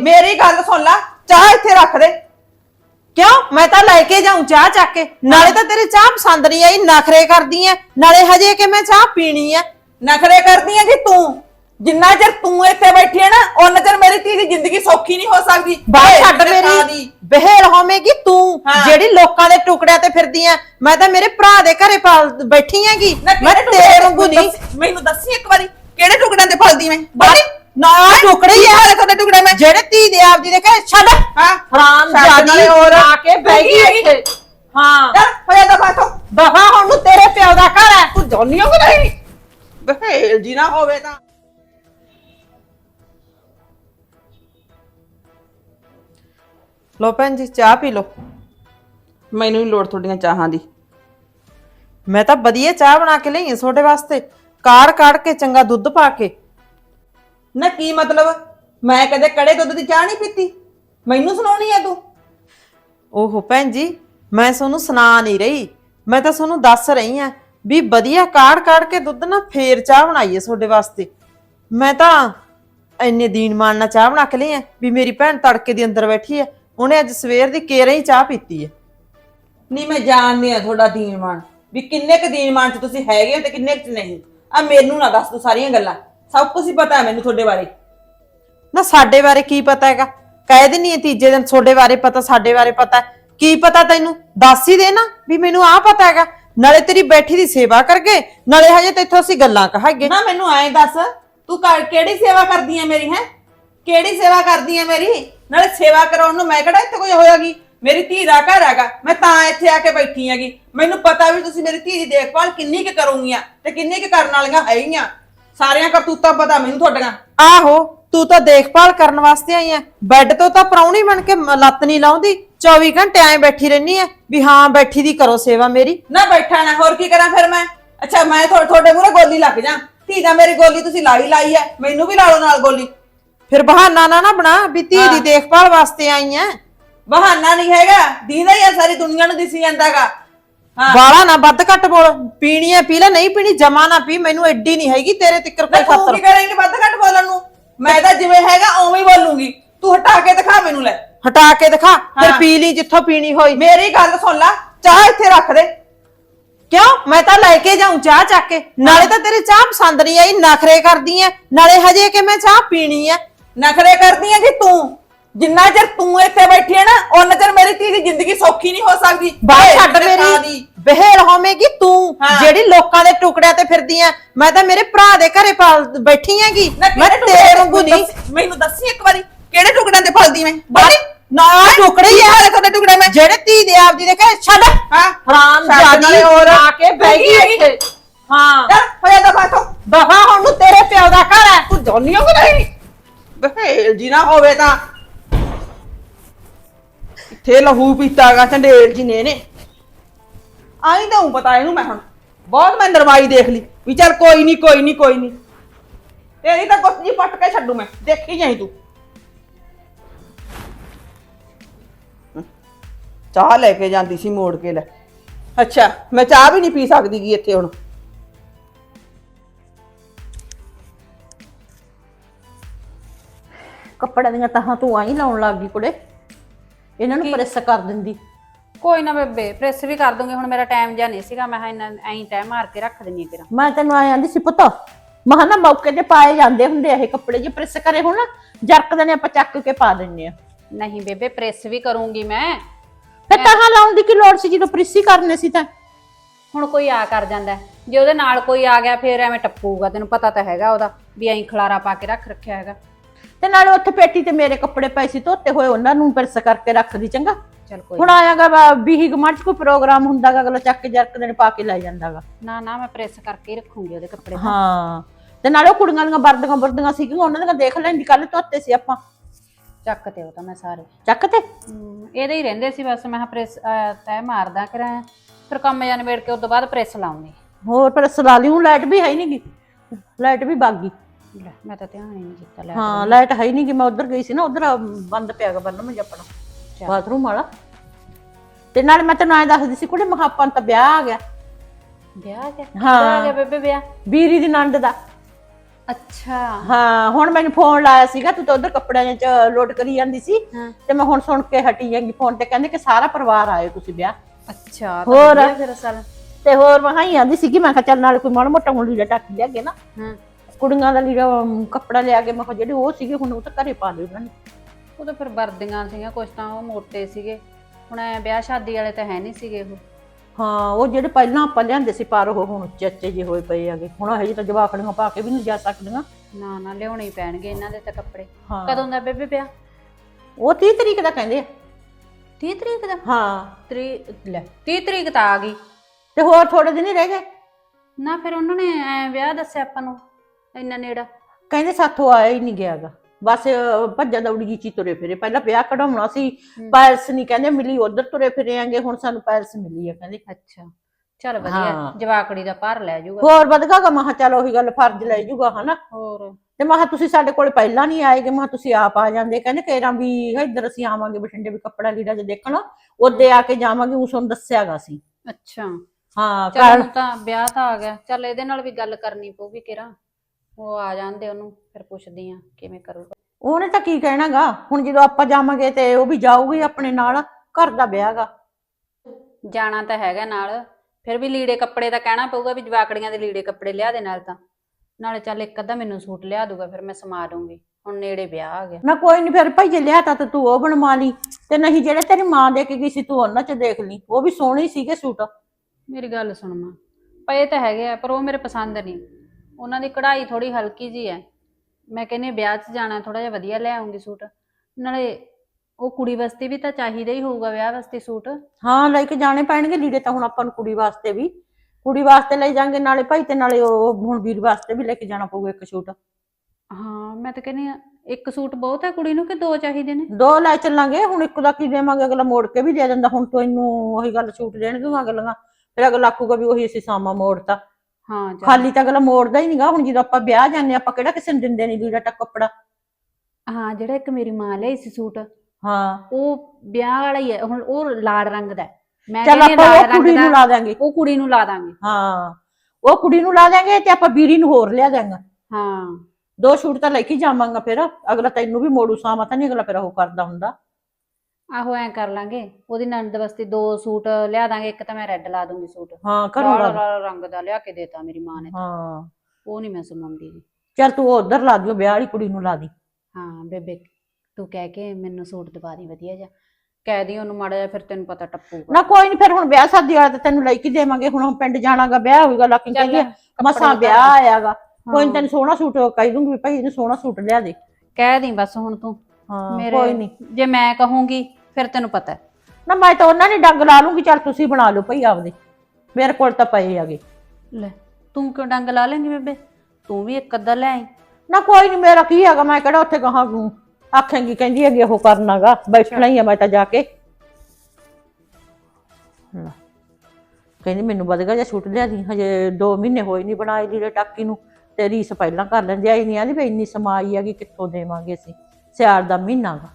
ਮੇਰੀ ਗੱਲ ਸੁਣ ਲੈ ਚਾਹ ਇੱਥੇ ਰੱਖ ਦੇ। ਕਿਉਂ? ਮੈਂ ਤਾਂ ਲੈ ਕੇ ਜਾਉਂ ਚਾਹ ਚੱਕ ਕੇ। ਨਾਲੇ ਤਾਂ ਤੇਰੀ ਚਾਹ ਪਸੰਦ ਨਹੀਂ ਆਈ ਨਖਰੇ ਕਰਦੀ ਐ। ਨਾਲੇ ਹਜੇ ਕਿ ਮੈਂ ਚਾਹ ਪੀਣੀ ਐ। ਨਖਰੇ ਕਰਦੀ ਹੈ ਜੀ ਤੂੰ ਜਿੰਨਾ ਚਿਰ ਤੂੰ ਇੱਥੇ ਬੈਠੀ ਹੈ ਨਾ ਉਹਨਾਂ ਚਿਰ ਮੇਰੀ ਧੀ ਦੀ ਜ਼ਿੰਦਗੀ ਸੌਖੀ ਨਹੀਂ ਹੋ ਸਕਦੀ। ਬਾਹਰ ਛੱਡ ਮੇਰੀ ਦੀ। ਬਹਿਲ ਹੋਵੇਗੀ ਤੂੰ। ਜਿਹੜੀ ਲੋਕਾਂ ਦੇ ਟੁਕੜਿਆਂ ਤੇ ਫਿਰਦੀ ਐ। ਮੈਂ ਤਾਂ ਮੇਰੇ ਭਰਾ ਦੇ ਘਰੇ ਪਾਲ ਬੈਠੀ ਨਾ ਮੈਂ ਤੇਰੇ ਵਾਂਗੂ ਨਹੀਂ। ਮੈਨੂੰ ਦੱਸੀ ਇੱਕ ਵਾਰੀ ਕਿਹੜੇ ਟੁਕੜਿਆਂ ਤੇ ਫਲਦੀ ਮੈਂ? ਬੜੀ ਨਾ ਟੁਕੜੇ ਹੀ ਆ। ਤੁਹਾਡੇ ਟੁਕੜੇ ਮੈਂ ਜਿਹੜੇ ਧੀ ਦੇ ਆਪ ਜੀ ਦੇ ਘਰੇ ਛੱਡ। ਹਾਂ। ਹਰਾਮ ਜਾਦੀ ਹੋਰ। ਆ ਕੇ ਬਹਿ ਗਈ। ਇੱਥੇ। ਹਾਂ। ਚੱਲ ਹੋਇਆ ਦਾ ਬਾਤੋਂ ਦਫਾ ਹੁਣ ਨੂੰ ਤੇਰੇ ਪਿਓ ਦਾ ਘਰ ਹੈ। ਤੂੰ ਜਾਨੀ ਹੋ ਕਿ ਨਹੀਂ? ਬਹੇਲ ਜੀ ਨਾ ਹੋਵੇ ਤਾਂ। ਲੋ ਭੈਣ ਜੀ ਚਾਹ ਪੀ ਲੋ। ਮੈਨੂੰ ਵੀ ਲੋੜ ਤੁਹਾਡੀਆਂ ਚਾਹਾਂ ਦੀ। ਮੈਂ ਤਾਂ ਵਧੀਆ ਚਾਹ ਬਣਾ ਕੇ ਲਈ ਤੁਹਾਡੇ ਵਾਸਤੇ। ਕਾੜ ਕਾੜ ਕੇ ਚੰਗਾ ਦੁੱਧ ਪਾ ਕੇ। ਨਾ ਕੀ ਮਤਲਬ? ਮੈਂ ਕਦੇ ਕੜੇ ਦੁੱਧ ਦੀ ਚਾਹ ਨਹੀਂ ਪੀਤੀ। ਮੈਨੂੰ ਸੁਣਾਉਣੀ ਹੈ ਤੂੰ? ਓਹੋ ਭੈਣ ਜੀ ਮੈਂ ਤੁਹਾਨੂੰ ਸੁਣਾ ਨਹੀਂ ਰਹੀ। ਮੈਂ ਤਾਂ ਤੁਹਾਨੂੰ ਦੱਸ ਰਹੀ ਆ ਵੀ ਵਧੀਆ ਕਾੜ ਕਾੜ ਕੇ ਦੁੱਧ ਨਾ ਫੇਰ ਚਾਹ ਬਣਾਈਏ ਤੁਹਾਡੇ ਵਾਸਤੇ। ਮੈਂ ਤਾਂ ਇੰਨੇ ਦੀਨ ਮਾਨ ਨਾਲ ਚਾਹ ਬਣਾ ਕੇ ਲਈ ਆ ਵੀ ਮੇਰੀ ਭੈਣ ਤੜਕੇ ਦੀ ਅੰਦਰ ਬੈਠੀ ਹੈ ਉਹਨੇ ਅੱਜ ਸਵੇਰ ਦੀ ਕੇਰਾਂ ਹੀ ਚਾਹ ਪੀਤੀ ਹੈ ਨਹੀਂ ਮੈਂ ਜਾਣਦੀ ਆ ਤੁਹਾਡਾ ਦੀਨਮਾਨ ਵੀ ਕਿੰਨੇ ਕ ਦੀਨਮਾਨ ਚ ਤੁਸੀਂ ਹੈਗੇ ਹੋ ਤੇ ਕਿੰਨੇ ਕੁ ਚ ਨਹੀਂ? ਆ ਮੈਨੂੰ ਨਾ ਦੱਸ ਤੂੰ ਸਾਰੀਆਂ ਗੱਲਾਂ। ਸਭ ਕੁਝ ਹੀ ਪਤਾ ਹੈ ਮੈਨੂੰ ਤੁਹਾਡੇ ਬਾਰੇ। ਨਾ ਸਾਡੇ ਬਾਰੇ ਕੀ ਪਤਾ ਹੈਗਾ? ਕਹਿ ਦਿੰਨੀ ਹੈ ਤੀਜੇ ਦਿਨ ਤੁਹਾਡੇ ਬਾਰੇ ਪਤਾ ਸਾਡੇ ਬਾਰੇ ਪਤਾ ਹੈ। ਕੀ ਪਤਾ ਤੈਨੂੰ? ਦੱਸ ਹੀ ਦੇ ਨਾ ਵੀ ਮੈਨੂੰ ਆਹ ਪਤਾ ਹੈਗਾ। ਨਾਲੇ ਤੇਰੀ ਬੈਠੀ ਦੀ ਸੇਵਾ ਕਰਗੇ ਨਾਲੇ ਹਜੇ ਤੇਥੋਂ ਅਸੀਂ ਗੱਲਾਂ ਕਹਾਂਗੇ। ਨਾ ਮੈਨੂੰ ਐਂ ਦੱਸ ਤੂੰ ਘਰ ਕਿਹੜੀ ਸੇਵਾ ਕਰਦੀ ਹੈ ਮੇਰੀ ਹੈ? ਕਿਹੜੀ ਸੇਵਾ ਕਰਦੀ ਹੈ ਮੇਰੀ? ਨਾਲੇ ਸੇਵਾ ਕਰਾਉਣ ਨੂੰ ਮੈਂ ਕਿਹੜਾ ਇੱਥੇ ਕੋਈ ਹੋਇਆਗੀ ਮੇਰੀ ਧੀ ਦਾ ਘਰ ਹੈਗਾ ਮੈਂ ਤਾਂ ਇੱਥੇ ਆ ਕੇ ਬੈਠੀ ਹੈਗੀ। ਮੈਨੂੰ ਪਤਾ ਵੀ ਤੁਸੀਂ ਮੇਰੀ ਧੀ ਦੀ ਦੇਖਭਾਲ ਕਿੰਨੀ ਕੁ ਕਰੋਗੀਆਂ ਤੇ ਕਿੰਨੀ ਕੁ ਕਰਨ ਵਾਲੀਆਂ ਹੈਗੀਆਂ। ਸਾਰੀਆਂ ਕਰਤੂਤਾਂ ਪਤਾ ਮੈਨੂੰ ਤੁਹਾਡੀਆਂ। ਆਹੋ ਤੂੰ ਤਾਂ ਦੇਖਭਾਲ ਕਰਨ ਵਾਸਤੇ ਆਈ ਐ। ਬੈੱਡ ਤੋਂ ਤਾਂ ਪ੍ਰਾਹੁਣੀ ਬਣ ਕੇ ਮ- ਲੱਤ ਨਹੀਂ ਲਾਉਂਦੀ। 24 ਘੰਟੇ ਐਂ ਬੈਠੀ ਰਹਿਨੀ ਐ ਵੀ ਹਾਂ ਬੈਠੀ ਦੀ ਕਰੋ ਸੇਵਾ ਮੇਰੀ। ਨਾ ਬੈਠਾ ਨਾ ਹੋਰ ਕੀ ਕਰਾਂ ਫਿਰ ਮੈਂ? ਅੱਛਾ ਮੈਂ ਤੁਹਾ- ਤੁਹਾਡੇ ਮੂਹਰੇ ਗੋਲੀ ਲੱਗ ਜਾ। ਧੀ ਦਾ ਮੇਰੀ ਗੋਲੀ ਤੁਸੀਂ ਲਾਈ ਲਾਈ ਐ ਮੈਨੂੰ ਵੀ ਲਾ ਲਓ ਨਾਲ ਗੋਲੀ। ਫਿਰ ਬਹਾਨਾ ਨਾ ਨਾ ਬਣਾ ਵੀ ਧੀ ਦੀ ਦੇਖਭਾਲ ਵਾਸਤੇ ਆਈ ਐ। ਬਹਾਨਾ ਨਹੀਂ ਹੈਗਾ ਦੀਦਾ ਹੀ ਆ ਸਾਰੀ ਦੁਨੀਆ ਨੂੰ ਦਿਸੀ ਜਾਂਦਾਗਾ। ਹਾਂ। ਬਾਲਾ ਨਾ ਵੱਧ ਘੱਟ ਬੋਲ। ਪੀਣੀ ਐ ਪੀ ਲੈ ਨਹੀਂ ਪੀਣੀ ਜਮਾ ਨਾ ਪੀ ਮੈਨੂੰ ਐਡੀ ਨਹੀਂ ਹੈਗੀ ਤੇਰੇ ਤਿੱਕਰ ਕੋਈ ਤੂੰ ਖਤਰ। ਕੀ ਕਰੇਂਗੀ ਵੱਧ ਘੱਟ ਬੋਲਣ ਨੂੰ? ਮੈਂ ਤਾਂ ਜਿਵੇਂ ਹੈਗਾ ਉਵੇਂ ਹੀ ਬੋਲੂੰਗੀ। ਤੂੰ ਹਟਾ ਕੇ ਦਿਖਾ ਮੈਨੂੰ ਲੈ। ਹਟਾ ਕੇ ਦਿਖਾ ਫਿਰ ਹਾਂ। ਪੀ ਲਈ ਜਿੱਥੋਂ ਪੀਣੀ ਹੋਈ। ਮੇਰੀ ਗੱਲ ਸੁਣ ਲੈ ਚਾਹ ਇੱਥੇ ਰੱਖ ਦੇ। ਕਿਉਂ? ਮੈਂ ਤਾਂ ਲੈ ਕੇ ਜਾਉਂ ਚਾਹ ਚੱਕ ਕੇ। ਨਾਲੇ ਤਾਂ ਤੇਰੀ ਚਾਹ ਪਸੰਦ ਨਹੀਂ ਆਈ ਨਖਰੇ ਕਰਦੀ ਐ। ਨਾਲੇ ਹਜੇ ਕਿ ਮੈਂ ਚਾਹ ਪੀਣੀ ਐ। ਨਖਰੇ ਕਰਦੀ ਹੈ ਜੀ ਤੂੰ? ਜਿੰਨਾ ਚਿਰ ਤੂੰ ਇੱਥੇ ਬੈਠੀ ਹੈ ਨਾ ਉਹਨਾਂ ਚਿਰ ਮੇਰੀ ਧੀ ਦੀ ਜ਼ਿੰਦਗੀ ਸੌਖੀ ਨਹੀਂ ਹੋ ਸਕਦੀ। ਬਾਹਰ ਛੱਡ ਮੇਰੀ ਦੀ। ਬਹਿਲ ਹੋਵੇਗੀ ਤੂੰ ਹਾਂ। ਜਿਹੜੀ ਲੋਕਾਂ ਦੇ ਟੁਕੜਿਆਂ ਤੇ ਫਿਰਦੀ ਐ ਮੈਂ ਤਾਂ ਮੇਰੇ ਭਰਾ ਦੇ ਘਰੇ ਪਾਲ ਬੈਠੀ ਨਾ ਮੈਂ ਤੇਰੇ ਵਾਂਗੂ ਨਹੀਂ। ਮੈਨੂੰ ਦੱਸੀ ਇੱਕ ਵਾਰੀ ਕਿਹੜੇ ਟੁਕੜਿਆਂ ਤੇ ਫਲਦੀ ਮੈਂ? ਬੜੀ ਨਾ ਟੁਕੜੇ ਹੀ ਆ। ਤੁਹਾਡੇ ਟੁਕੜੇ ਮੈਂ? ਜਿਹੜੇ ਧੀ ਦੇ ਆਪ ਜੀ ਦੇ ਘਰੇ ਛੱਡ। ਹਾਂ। ਹਰਾਮ ਜਾਦੀ। ਆ ਕੇ ਬਹਿ ਗਈ। ਇੱਥੇ। ਹਾਂ। ਚੱਲ ਹੋਇਆ ਦਾ ਬਾਤੋਂ ਦਫਾ ਹੁਣ ਨੂੰ ਤੇਰੇ ਪਿਓ ਦਾ ਘਰ ਹੈ। ਤੂੰ ਹੋ ਕਿ ਨਹੀਂ? ਬਹੇਲ ਜੀ ਨਾ ਹੋਵੇ ਤਾਂ। ਇੱਥੇ ਲਹੂ ਪੀਤਾਗਾ ਚੰਡੇਲ ਜੀ ਨੇ ਨੇ ਆਈ ਤਾਂ ਪਤਾ ਇਹਨੂੰ ਮੈਂ ਹੁਣ। ਬਹੁਤ ਮੈਂ ਨਰਮਾਈ ਦੇਖ ਲਈ। ਵੀ ਚੱਲ ਕੋਈ ਨਹੀਂ ਕੋਈ ਨਹੀਂ ਕੋਈ ਨਹੀਂ ਤੇਰੀ ਤਾਂ ਕੁੱਤ ਜੀ ਪੱਟ ਕੇ ਛੱਡੂ ਮੈਂ। ਦੇਖੀ ਜਾਈ ਤੂੰ। ਚਾਹ ਲੈ ਕੇ ਜਾਂਦੀ ਸੀ, ਮੋੜ ਕੇ ਲੈ। ਅੱਛਾ, ਮੈਂ ਚਾਹ ਵੀ ਨਹੀਂ ਪੀ ਸਕਦੀ ਗੀ ਇੱਥੇ ਹੁਣ। ਕੱਪੜਿਆਂ ਦੀਆਂ ਤਾਹਾਂ ਤੂੰ ਆਈ ਲਾਉਣ ਲੱਗ ਗਈ ਕੁੜੇ। ਇਹਨਾਂ ਨੂੰ ਪ੍ਰੈਸ ਕਰ ਦਿੰਦੀ। ਕੋਈ ਨਾ ਬੇਬੇ ਪ੍ਰੈਸ ਵੀ ਕਰ ਦੂੰਗੀ ਹੁਣ ਮੇਰਾ ਟਾਈਮ ਜਾਂ ਨਹੀਂ ਸੀਗਾ ਮੈਂ ਕਿਹਾ ਇੰਨਾ ਐਂ ਟਾਈਮ ਮਾਰ ਕੇ ਰੱਖ ਦਿੰਨੀ ਕਿਰਾ ਮੈਂ ਤੈਨੂੰ ਆਏ ਆਂਦੀ ਸੀ ਪੁੱਤ ਮਹਾਂ ਨਾ ਮੌਕੇ ਤੇ ਪਾਏ ਜਾਂਦੇ ਹੁੰਦੇ ਆ ਇਹ ਕੱਪੜੇ ਜੇ ਪ੍ਰੈਸ ਕਰੇ ਹੁਣ ਜਰਕਦੇ ਨੇ ਆਪਾਂ ਚੱਕ ਕੇ ਪਾ ਦਿੰਨੇ ਆ। ਨਹੀਂ ਬੇਬੇ ਪ੍ਰੈਸ ਵੀ ਕਰੂੰਗੀ ਮੈਂ। ਫਿਰ ਤਾਹਾਂ ਲਾਉਣ ਦੀ ਕੀ ਲੋੜ ਸੀ ਜਦੋਂ ਪ੍ਰੈਸ ਹੀ ਕਰਨੇ ਸੀ ਤਾਂ? ਹੁਣ ਕੋਈ ਆ ਕਰ ਜਾਂਦਾ ਹੈ। ਜੇ ਉਹਦੇ ਨਾਲ ਕੋਈ ਆ ਗਿਆ ਫਿਰ ਐਵੇਂ ਟੱਪੂਗਾ ਤੈਨੂੰ ਪਤਾ ਤਾਂ ਹੈਗਾ ਉਹਦਾ ਵੀ ਐਂ ਖਲਾਰਾ ਪਾ ਕੇ ਰੱਖ ਰੱਖਿਆ ਹੈਗਾ। ਤੇ ਨਾਲੇ ਉੱਥੇ ਪੇਟੀ ਤੇ ਮੇਰੇ ਕੱਪੜੇ ਪਏ ਸੀ ਧੋਤੇ ਹੋਏ ਉਹਨਾਂ ਨੂੰ ਪ੍ਰੈਸ ਕਰਕੇ ਰੱਖਦੀ ਚੰਗਾ। ਚਲ ਕੋਈ ਹੁਣ ਆਇਆਗਾ ਵੀਹੀ ਗਮੜ ਚ ਕੋਈ ਪ੍ਰੋਗਰਾਮ ਹੁੰਦਾਗਾ ਅਗਲਾ ਚੱਕ ਕੇ ਜਰਕਦੇ ਨੇ ਪਾ ਕੇ ਲੈ ਜਾਂਦਾਗਾ। ਨਾ ਨਾ ਮੈਂ ਪ੍ਰੈਸ ਕਰਕੇ ਹੀ ਰੱਖੂੰਗੀ ਉਹਦੇ ਕੱਪੜੇ ਤਾਂ। ਹਾਂ ਤੇ ਨਾਲੇ ਉਹ ਕੁੜੀਆਂ ਦੀਆਂ ਵਰਦੀਆਂ ਵਰਦੀਆਂ ਸੀਗੀਆਂ ਉਹਨਾਂ ਦੀਆਂ ਦੇਖ ਲੈਂਦੀ ਕੱਲ ਧੋਤੇ ਸੀ ਆਪਾਂ। ਚੱਕ ਤੇ ਉਹ ਤਾਂ ਮੈਂ ਸਾਰੇ। ਚੱਕ ਤੇ? ਹਮ, ਇਹਦੇ ਹੀ ਰਹਿੰਦੇ ਸੀ ਬਸ ਮੈਂ ਕਿਹਾ ਪ੍ਰੈਸ ਤੈ ਮਾਰਦਾ ਕਰਾਂ। ਫਿਰ ਕੰਮ ਜਾਂ ਨਿਬੇੜ ਕੇ ਉਸ ਤੋਂ ਬਾਅਦ ਪ੍ਰੈਸ ਲਾਉਂਗੀ ਹੋਰ ਪਰ ਸਲਾ ਲਈ ਹੁਣ ਲਾਈਟ ਵੀ ਹੈ ਨਹੀਂਗੀ ਲਾਈਟ ਵੀ ਗਈ ਲੈ ਮੈਂ ਤਾਂ ਧਿਆਨ ਹੀ ਨਹੀਂ ਕੀਤਾ ਲੈ ਹਾਂ ਲਾਈਟ ਹੈ ਹੀ ਨਹੀਂ ਕਿ ਮੈਂ ਉਧਰ ਗਈ ਸੀ ਨਾ ਉਧਰ ਬੰਦ ਪਿਆ ਗਾ ਬੰਨ ਮੈਂ ਆਪਣਾ ਚੱਲ। ਬਾਥਰੂਮ ਵਾਲਾ। ਤੇ ਨਾਲ ਮੈਂ ਤੈਨੂੰ ਐਂ ਦੱਸਦੀ ਸੀ ਕੁੜੇ ਮਹਾਪਨ ਤਾਂ ਵਿਆਹ ਆ ਗਿਆ। ਵਿਆਹ ਆ ਗਿਆ? ਹਾਂ। ਵਿਆਹ ਆ ਗਿਆ ਬੇਬੇ ਵਿਆਹ? ਵੀਰੀ ਦੀ ਨੰਦ ਦਾ। ਅੱਛਾ। ਹਾਂ ਹੁਣ ਮੈਨੂੰ ਫੋਨ ਲਾਇਆ ਸੀਗਾ ਤੂੰ ਤਾਂ ਉਧਰ ਕੱਪੜਿਆਂ 'ਚ ਲੋਡ ਕਰੀ ਜਾਂਦੀ ਸੀ। ਹਾਂ। ਤੇ ਮੈਂ ਹੁਣ ਸੁਣ ਕੇ ਹਟੀ ਜਾਂਗੀ ਫੋਨ ਤੇ ਕਹਿੰਦੇ ਕਿ ਸਾਰਾ ਪਰਿਵਾਰ ਆਇਓ ਤੁਸੀਂ ਵਿਆਹ। ਅੱਛਾ ਹੋਰ? ਹੋਰ ਫਿਰ ਅਸਲ ਤੇ ਹੋਰ ਮੈਂ ਹੀ ਆਂਦੀ ਸੀਗੀ ਮੈਂ ਕਿਹਾ ਚੱਲ ਨਾਲ ਕੋਈ ਮਾੜਾ ਮੋਟਾ ਹੁਣ ਲੀੜਾ ਟੱਕ ਲਿਆ ਕੇ ਨਾ। ਹਾਂ। ਕੁੜੀਆਂ ਦਾ ਲੀੜਾ ਅਮ, ਕੱਪੜਾ ਲਿਆ ਕੇ ਮੈਂ ਕਿਹਾ ਜਿਹੜੇ ਉਹ ਸੀਗੇ ਹੁਣ ਉਹ ਤਾਂ ਘਰੇ ਪਾ ਲਏ ਉਹਨਾਂ ਨੇ। ਉਹ ਤਾਂ ਫਿਰ ਵਰਦੀਆਂ ਸੀਗੀਆਂ ਕੁਛ ਤਾਂ ਉਹ ਮੋਟੇ ਸੀਗੇ। ਹੁਣ ਐ ਵਿਆਹ ਸ਼ਾਦੀ ਵਾਲੇ ਤਾਂ ਹੈ ਨਹੀਂ ਸੀਗੇ ਉਹ। ਹਾਂ ਉਹ ਜਿਹੜੇ ਪਹਿਲਾਂ ਆਪਾਂ ਲਿਆਂਦੇ ਸੀ ਪਰ ਉਹ ਹੁਣ ਉੱਚੇ ਜਿਹੇ ਹੋਏ ਪਏ ਆਗੇ ਹੁਣ ਹਜੇ ਤਾਂ ਜਵਾਖੜੀਆਂ ਪਾ ਕੇ ਵੀ ਨਹੀਂ ਜਾ ਸਕਦੀਆਂ। ਨਾ ਨਾ ਲਿਆਉਣੇ ਹੀ ਪੈਣਗੇ ਇਹਨਾਂ ਦੇ ਤਾਂ ਕੱਪੜੇ। ਹਾਂ। ਕਦੋਂ ਦਾ ਬੇਬੇ ਵਿਆਹ? ਉਹ 30 ਤਰੀਕ ਦਾ ਕਹਿੰਦੇ ਆ। 30 ਤਰੀਕ ਦਾ? ਹਾਂ। 30 ਲੈ 30 ਤਰੀਕ ਤਾਂ ਆ ਗਈ। ਤੇ ਹੋਰ ਥੋੜੇ ਦਿਨ ਹੀ ਰਹਿ ਗਏ। ਨਾ ਫਿਰ ਉਹਨਾਂ ਨੇ ਐ ਵਿਆਹ ਦੱਸਿਆ ਆਪਾਂ ਨੂੰ। ਇੰਨਾ ਨੇੜਾ? ਕਹਿੰਦੇ ਸਾਥੋਂ ਆਇਆ ਹੀ ਨਹੀਂ ਗਿਆਗਾ ਬਸ ਅਹ, ਭੱਜਾ ਦੌੜੀ ਜੀ ਤੁਰੇ ਫਿਰੇ। ਪਹਿਲਾਂ ਵਿਆਹ ਕਢਾਉਣਾ ਸੀ ਹੂੰ। ਪੈਲਸ ਨਹੀਂ ਕਹਿੰਦੇ ਮਿਲੀ ਉਧਰ ਤੁਰੇ ਫਿਰੇ ਆਂਗੇ ਹੁਣ ਸਾਨੂੰ ਪੈਲਸ ਮਿਲੀ ਆ ਕਹਿੰਦੇ। ਅੱਛਾ। ਚੱਲ ਵਧੀਆ ਹਾਂ। ਜਵਾਕੜੀ ਦਾ ਭਾਰ ਲੈ ਜਾਊਗਾ। ਹੋਰ ਵਧਗਾ ਮਹਾ ਚੱਲ ਉਹੀ ਗੱਲ ਫਰਜ਼ ਲੈ ਜੂਗਾ ਹਨਾ? ਹੋਰ? ਤੇ ਮਹਾ ਤੁਸੀਂ ਸਾਡੇ ਕੋਲ ਪਹਿਲਾਂ ਨਹੀਂ ਆਏਗੇ ਮਹਾ ਤੁਸੀਂ ਆਪ ਆ ਜਾਂਦੇ। ਕਹਿੰਦੇ ਕੇਰਾਂ ਵੀ ਇੱਧਰ ਅਸੀਂ ਆਵਾਂਗੇ ਬਠਿੰਡੇ ਵੀ ਕੱਪੜਾ ਲੀੜਾ ਜੇ ਦੇਖਣ। ਉਹਦੇ ਆ ਕੇ ਜਾਵਾਂਗੇ ਉਸ ਨੂੰ ਦੱਸਿਆਗਾ ਸੀ। ਅੱਛਾ। ਹਾਂ ਚੱਲ ਹੁਣ ਤਾਂ ਵਿਆਹ ਤਾਂ ਆ ਗਿਆ। ਚੱਲ ਇਹਦੇ ਨਾਲ ਵੀ ਗੱਲ ਕਰਨੀ ਪਊਗੀ ਕਿਰਾ। ਉਹ ਆ ਜਾਂਦੇ ਉਹਨੂੰ ਫਿਰ ਪੁੱਛਦੀ ਆ ਕਿਵੇਂ ਕਰੂਗਾ। ਉਹਨੇ ਤਾਂ ਕੀ ਕਹਿਣਾਗਾ? ਹੁਣ ਜਦੋਂ ਆਪਾਂ ਜਾਵਾਂਗੇ ਤੇ ਉਹ ਵੀ ਜਾਊਗੀ ਆਪਣੇ ਨਾਲ ਘਰ ਦਾ ਵਿਆਹਗਾ। ਜਾਣਾ ਤਾਂ ਹੈਗਾ ਨਾਲ ਫਿਰ ਵੀ ਲੀੜੇ ਕੱਪੜੇ ਦਾ ਕਹਿਣਾ ਪਊਗਾ ਵੀ ਜਵਾਕੜੀਆਂ ਦੇ ਲੀੜੇ ਕੱਪੜੇ ਲਿਆ ਦੇ ਨਾਲ ਤਾਂ। ਨਾਲੇ ਚੱਲ ਇੱਕ ਅੱਧਾ ਮੈਨੂੰ ਸੂਟ ਲਿਆ ਦੂਗਾ ਫਿਰ ਮੈਂ ਸਮਾ ਦੂੰਗੀ। ਹੁਣ ਨੇੜੇ ਵਿਆਹ ਆ ਗਿਆ। ਨਾ ਕੋਈ ਨਹੀਂ ਫਿਰ ਭਾਈ ਜੇ ਲਿਆ ਤਾਂ ਤੂੰ ਉਹ ਬਣਵਾ ਲਈ। ਤੇ ਨਹੀਂ ਜਿਹੜੇ ਤੇਰੀ ਮਾਂ ਦੇ ਕੇ ਗਈ ਸੀ ਤੂੰ ਉਹਨਾਂ ਚ ਦੇਖ ਲਈ। ਉਹ ਵੀ ਸੋਹਣੇ ਸੀਗੇ ਸੂਟ। ਮੇਰੀ ਗੱਲ ਸੁਣ ਮਾਂ ਪਏ ਤਾਂ ਹੈਗੇ ਆ ਪਰ ਉਹ ਮੇਰੇ ਪਸੰਦ ਨਹੀਂ। ਉਹਨਾਂ ਦੀ ਕਢਾਈ ਥੋੜੀ ਹਲਕੀ ਜੀ ਹੈ। ਮੈਂ ਕਹਿੰਨੀ ਵਿਆਹ 'ਚ ਜਾਣਾ ਥੋੜਾ ਜਿਹਾ ਵਧੀਆ ਲੈ ਆਉਂਗੀ ਸੂਟ। ਨਾਲੇ ਉਹ ਕੁੜੀ ਵਾਸਤੇ ਵੀ ਤਾਂ ਚਾਹੀਦਾ ਹੀ ਹੋਊਗਾ ਵਿਆਹ ਵਾਸਤੇ ਸੂਟ। ਹਾਂ ਲੈ ਕੇ ਜਾਣੇ ਪੈਣਗੇ ਲੀੜੇ ਤਾਂ ਹੁਣ ਆਪਾਂ ਨੂੰ ਕੁੜੀ ਵਾਸਤੇ ਵੀ। ਕੁੜੀ ਵਾਸਤੇ ਲੈ ਜਾਾਂਗੇ ਨਾਲੇ ਭਾਈ ਤੇ ਨਾਲੇ ਉਹ ਹੁਣ ਵੀਰ ਵਾਸਤੇ ਵੀ ਲੈ ਕੇ ਜਾਣਾ ਪਊਗਾ ਇੱਕ ਸੂਟ। ਹਾਂ ਮੈਂ ਤਾਂ ਕਹਿੰਨੀ ਇੱਕ ਸੂਟ ਬਹੁਤ ਹੈ ਕੁੜੀ ਨੂੰ ਕਿ ਦੋ ਚਾਹੀਦੇ ਨੇ? ਦੋ ਲੈ ਚੱਲਾਂਗੇ ਹੁਣ ਇੱਕ ਦਾ ਕੀ ਦੇਵਾਂਗੇ ਅਗਲਾ ਮੋੜ ਕੇ ਵੀ ਦੇ ਦਿੰਦਾ ਹੁਣ ਤੈਨੂੰ ਉਹੀ ਗੱਲ ਛੂਟ ਦੇਣਗੇ ਅਗਲੀਆਂ ਫਿਰ ਅਗਲਾ ਆਖੂਗਾ ਵੀ ਉਹੀ ਅਸੀਂ ਸਾਮਾ ਮੋੜਤਾ। ਹਾਂ ਚੱਲ। ਖਾਲੀ ਤਾਂ ਅਗਲਾ ਮੋੜਦਾ ਹੀ ਨਹੀਂਗਾ ਹੁਣ ਜਦੋਂ ਆਪਾਂ ਵਿਆਹ ਜਾਂਦੇ ਆਪਾਂ ਕਿਹੜਾ ਕਿਸੇ ਨੂੰ ਦਿੰਦੇ ਨਹੀਂ ਲੀੜਾ ਟੱਕ ਕੱਪੜਾ? ਹਾਂ ਜਿਹੜਾ ਇੱਕ ਮੇਰੀ ਮਾਂ ਲਈ ਸੀ ਸੂਟ ਹਾਂ। ਉਹ ਵਿਆਹ ਵਾਲਾ ਹੀ ਹੈ ਹੁਣ ਉਹ ਲਾਲ ਰੰਗ ਦਾ ਹੈ। ਮੈਂ ਚੱਲ ਕਹਿੰਦੀ ਹਾਂ ਆਪਾਂ ਲਾਲ ਉਹ ਕੁੜੀ ਨੂੰ ਦਾ ਲਾ ਦਾਂਗੇ ਉਹ ਕੁੜੀ ਨੂੰ ਲਾ ਦਾਂਗੇ। ਹਾਂ ਉਹ ਕੁੜੀ ਨੂੰ ਲਾ ਦਾਂਗੇ ਤੇ ਆਪਾਂ ਵੀਰੀ ਨੂੰ ਹੋਰ ਲਿਆ ਦਾਂਗੇ ਹਾਂ। ਦੋ ਸ਼ੂਟ ਤਾਂ ਲੈ ਕੇ ਜਾਵਾਂਗਾ ਫਿਰ ਅਗਲਾ ਤੈਨੂੰ ਵੀ ਮੋੜੂ ਸਾਮਾ ਤਾਂ ਨਹੀਂ ਅਗਲਾ ਫਿਰ ਉਹ ਕਰਦਾ ਹੁੰਦਾ। ਆਹੋ ਐ ਕਰ ਲਾਂਗੇ ਉਹਦੀ ਨਣਦ ਵਾਸਤੇ ਦੋ ਸੂਟ ਲਿਆ ਦਾਂਗੇ ਇੱਕ ਤਾਂ ਮੈਂ ਰੈੱਡ ਲਾ ਦੂੰਗੀ ਸੂਟ। ਹਾਂ ਘਰੋਂ ਲਾ ਦੇ। ਲਾਲ ਰੰਗ ਦਾ ਲਿਆ ਕੇ ਦੇਤਾ ਮੇਰੀ ਮਾਂ ਨੇ। ਹਾਂ। ਉਹ ਨਹੀਂ ਮੈਂ ਸਮਾਉਂਦੀ ਗੀ। ਚੱਲ ਤੂੰ ਉਧਰ ਲਾ ਦਿਓ ਵਿਆਹ ਵਾਲੀ ਕੁੜੀ ਨੂੰ ਲਾ ਦੀ। ਹਾਂ ਬੇਬੇ ਤੂੰ ਕਹਿ ਕੇ ਮੈਨੂੰ ਸੂਟ ਦਵਾ ਦੀ ਵਧੀਆ ਜਿਹਾ। ਕਹਿ ਦੀ ਉਹਨੂੰ ਮਾੜਾ ਜਿਹਾ ਫਿਰ ਤੈਨੂੰ ਪਤਾ ਟੱਪੂਗਾ। ਨਾ ਕੋਈ ਨਹੀਂ ਫਿਰ ਹੁਣ ਵਿਆਹ ਸ਼ਾਦੀ ਵਾਲਾ ਤਾਂ ਤੈਨੂੰ ਲੈ ਕੇ ਦੇਵਾਂਗੇ। ਹੁਣ ਹੁਣ ਪਿੰਡ ਜਾਣਾਗਾ ਵਿਆਹ ਹੋਊਗਾ ਲਾਕੀ ਚੱਲ, ਕਹਿੰਦੀ ਮਸਾਂ ਵਿਆਹ ਆਇਆਗਾ। ਕੋਈ ਨੀ ਹਾਂ। ਤੈਨੂੰ ਸੋਹਣਾ ਸੂਟ ਕਹਿ ਦੂੰਗੀ ਵੀ ਭਾਈ ਇਹਨੂੰ ਸੋਹਣਾ ਸੂਟ ਲਿਆ ਦੇ। ਕਹਿ ਦੀ ਬਸ ਹੁਣ ਤੂੰ। ਹਾਂ ਮੇਰੇ ਕੋਈ ਨਹੀਂ ਜੇ ਮੈਂ ਕਹੂੰਗੀ ਫਿਰ ਤੈਨੂੰ ਪਤਾ ਹੈ। ਨਾ ਮੈਂ ਤਾਂ ਉਹਨਾਂ ਨੇ ਡੰਗ ਲਾ ਲੂੰਗੀ ਚੱਲ ਤੁਸੀਂ ਬਣਾ ਲਓ ਭਈ ਆਪਦੇ। ਮੇਰੇ ਕੋਲ ਤਾਂ ਪਏ ਹੈਗੇ। ਲੈ ਤੂੰ ਕਿਉਂ ਡੰਗ ਲਾ ਲੇਂਗੀ ਬੇਬੇ? ਤੂੰ ਵੀ ਇੱਕ ਅੱਧਾ ਲੈ ਆਈ। ਨਾ ਕੋਈ ਨਹੀਂ ਮੇਰਾ ਕੀ ਹੈਗਾ? ਮੈਂ ਕਿਹੜਾ ਉੱਥੇ ਕਹਾਂ ਨੂੰ ਆਖਾਂਗੀ ਕਹਿੰਦੀ ਹੈਗੀ ਉਹ ਕਰਨਾਗਾ। ਬੈਠਣਾ ਹੀ ਆ ਮੈਂ ਤਾਂ ਜਾ ਕੇ। ਲੈ। ਕਹਿੰਦੀ ਮੈਨੂੰ ਵਧਗਾ ਜਾਂ ਛੁੱਟ ਲਿਆ ਦੀ। ਹਜੇ 2 ਮਹੀਨੇ ਹੋਏ ਨਹੀਂ ਬਣਾਏ ਲੀੜੇ ਟਾਕੀ ਨੂੰ। ਤੇ ਰੀਸ ਪਹਿਲਾਂ ਕਰ ਲੈਂਦੀ ਆਈ ਨਹੀਂ ਆਂਦੀ ਵੀ ਇੰਨੀ ਸਮਾਈ ਹੈਗੀ ਕਿੱਥੋਂ ਦੇਵਾਂਗੇ ਅਸੀਂ? ਸਿਆਲ ਦਾ ਮਹੀਨਾ ਗਾ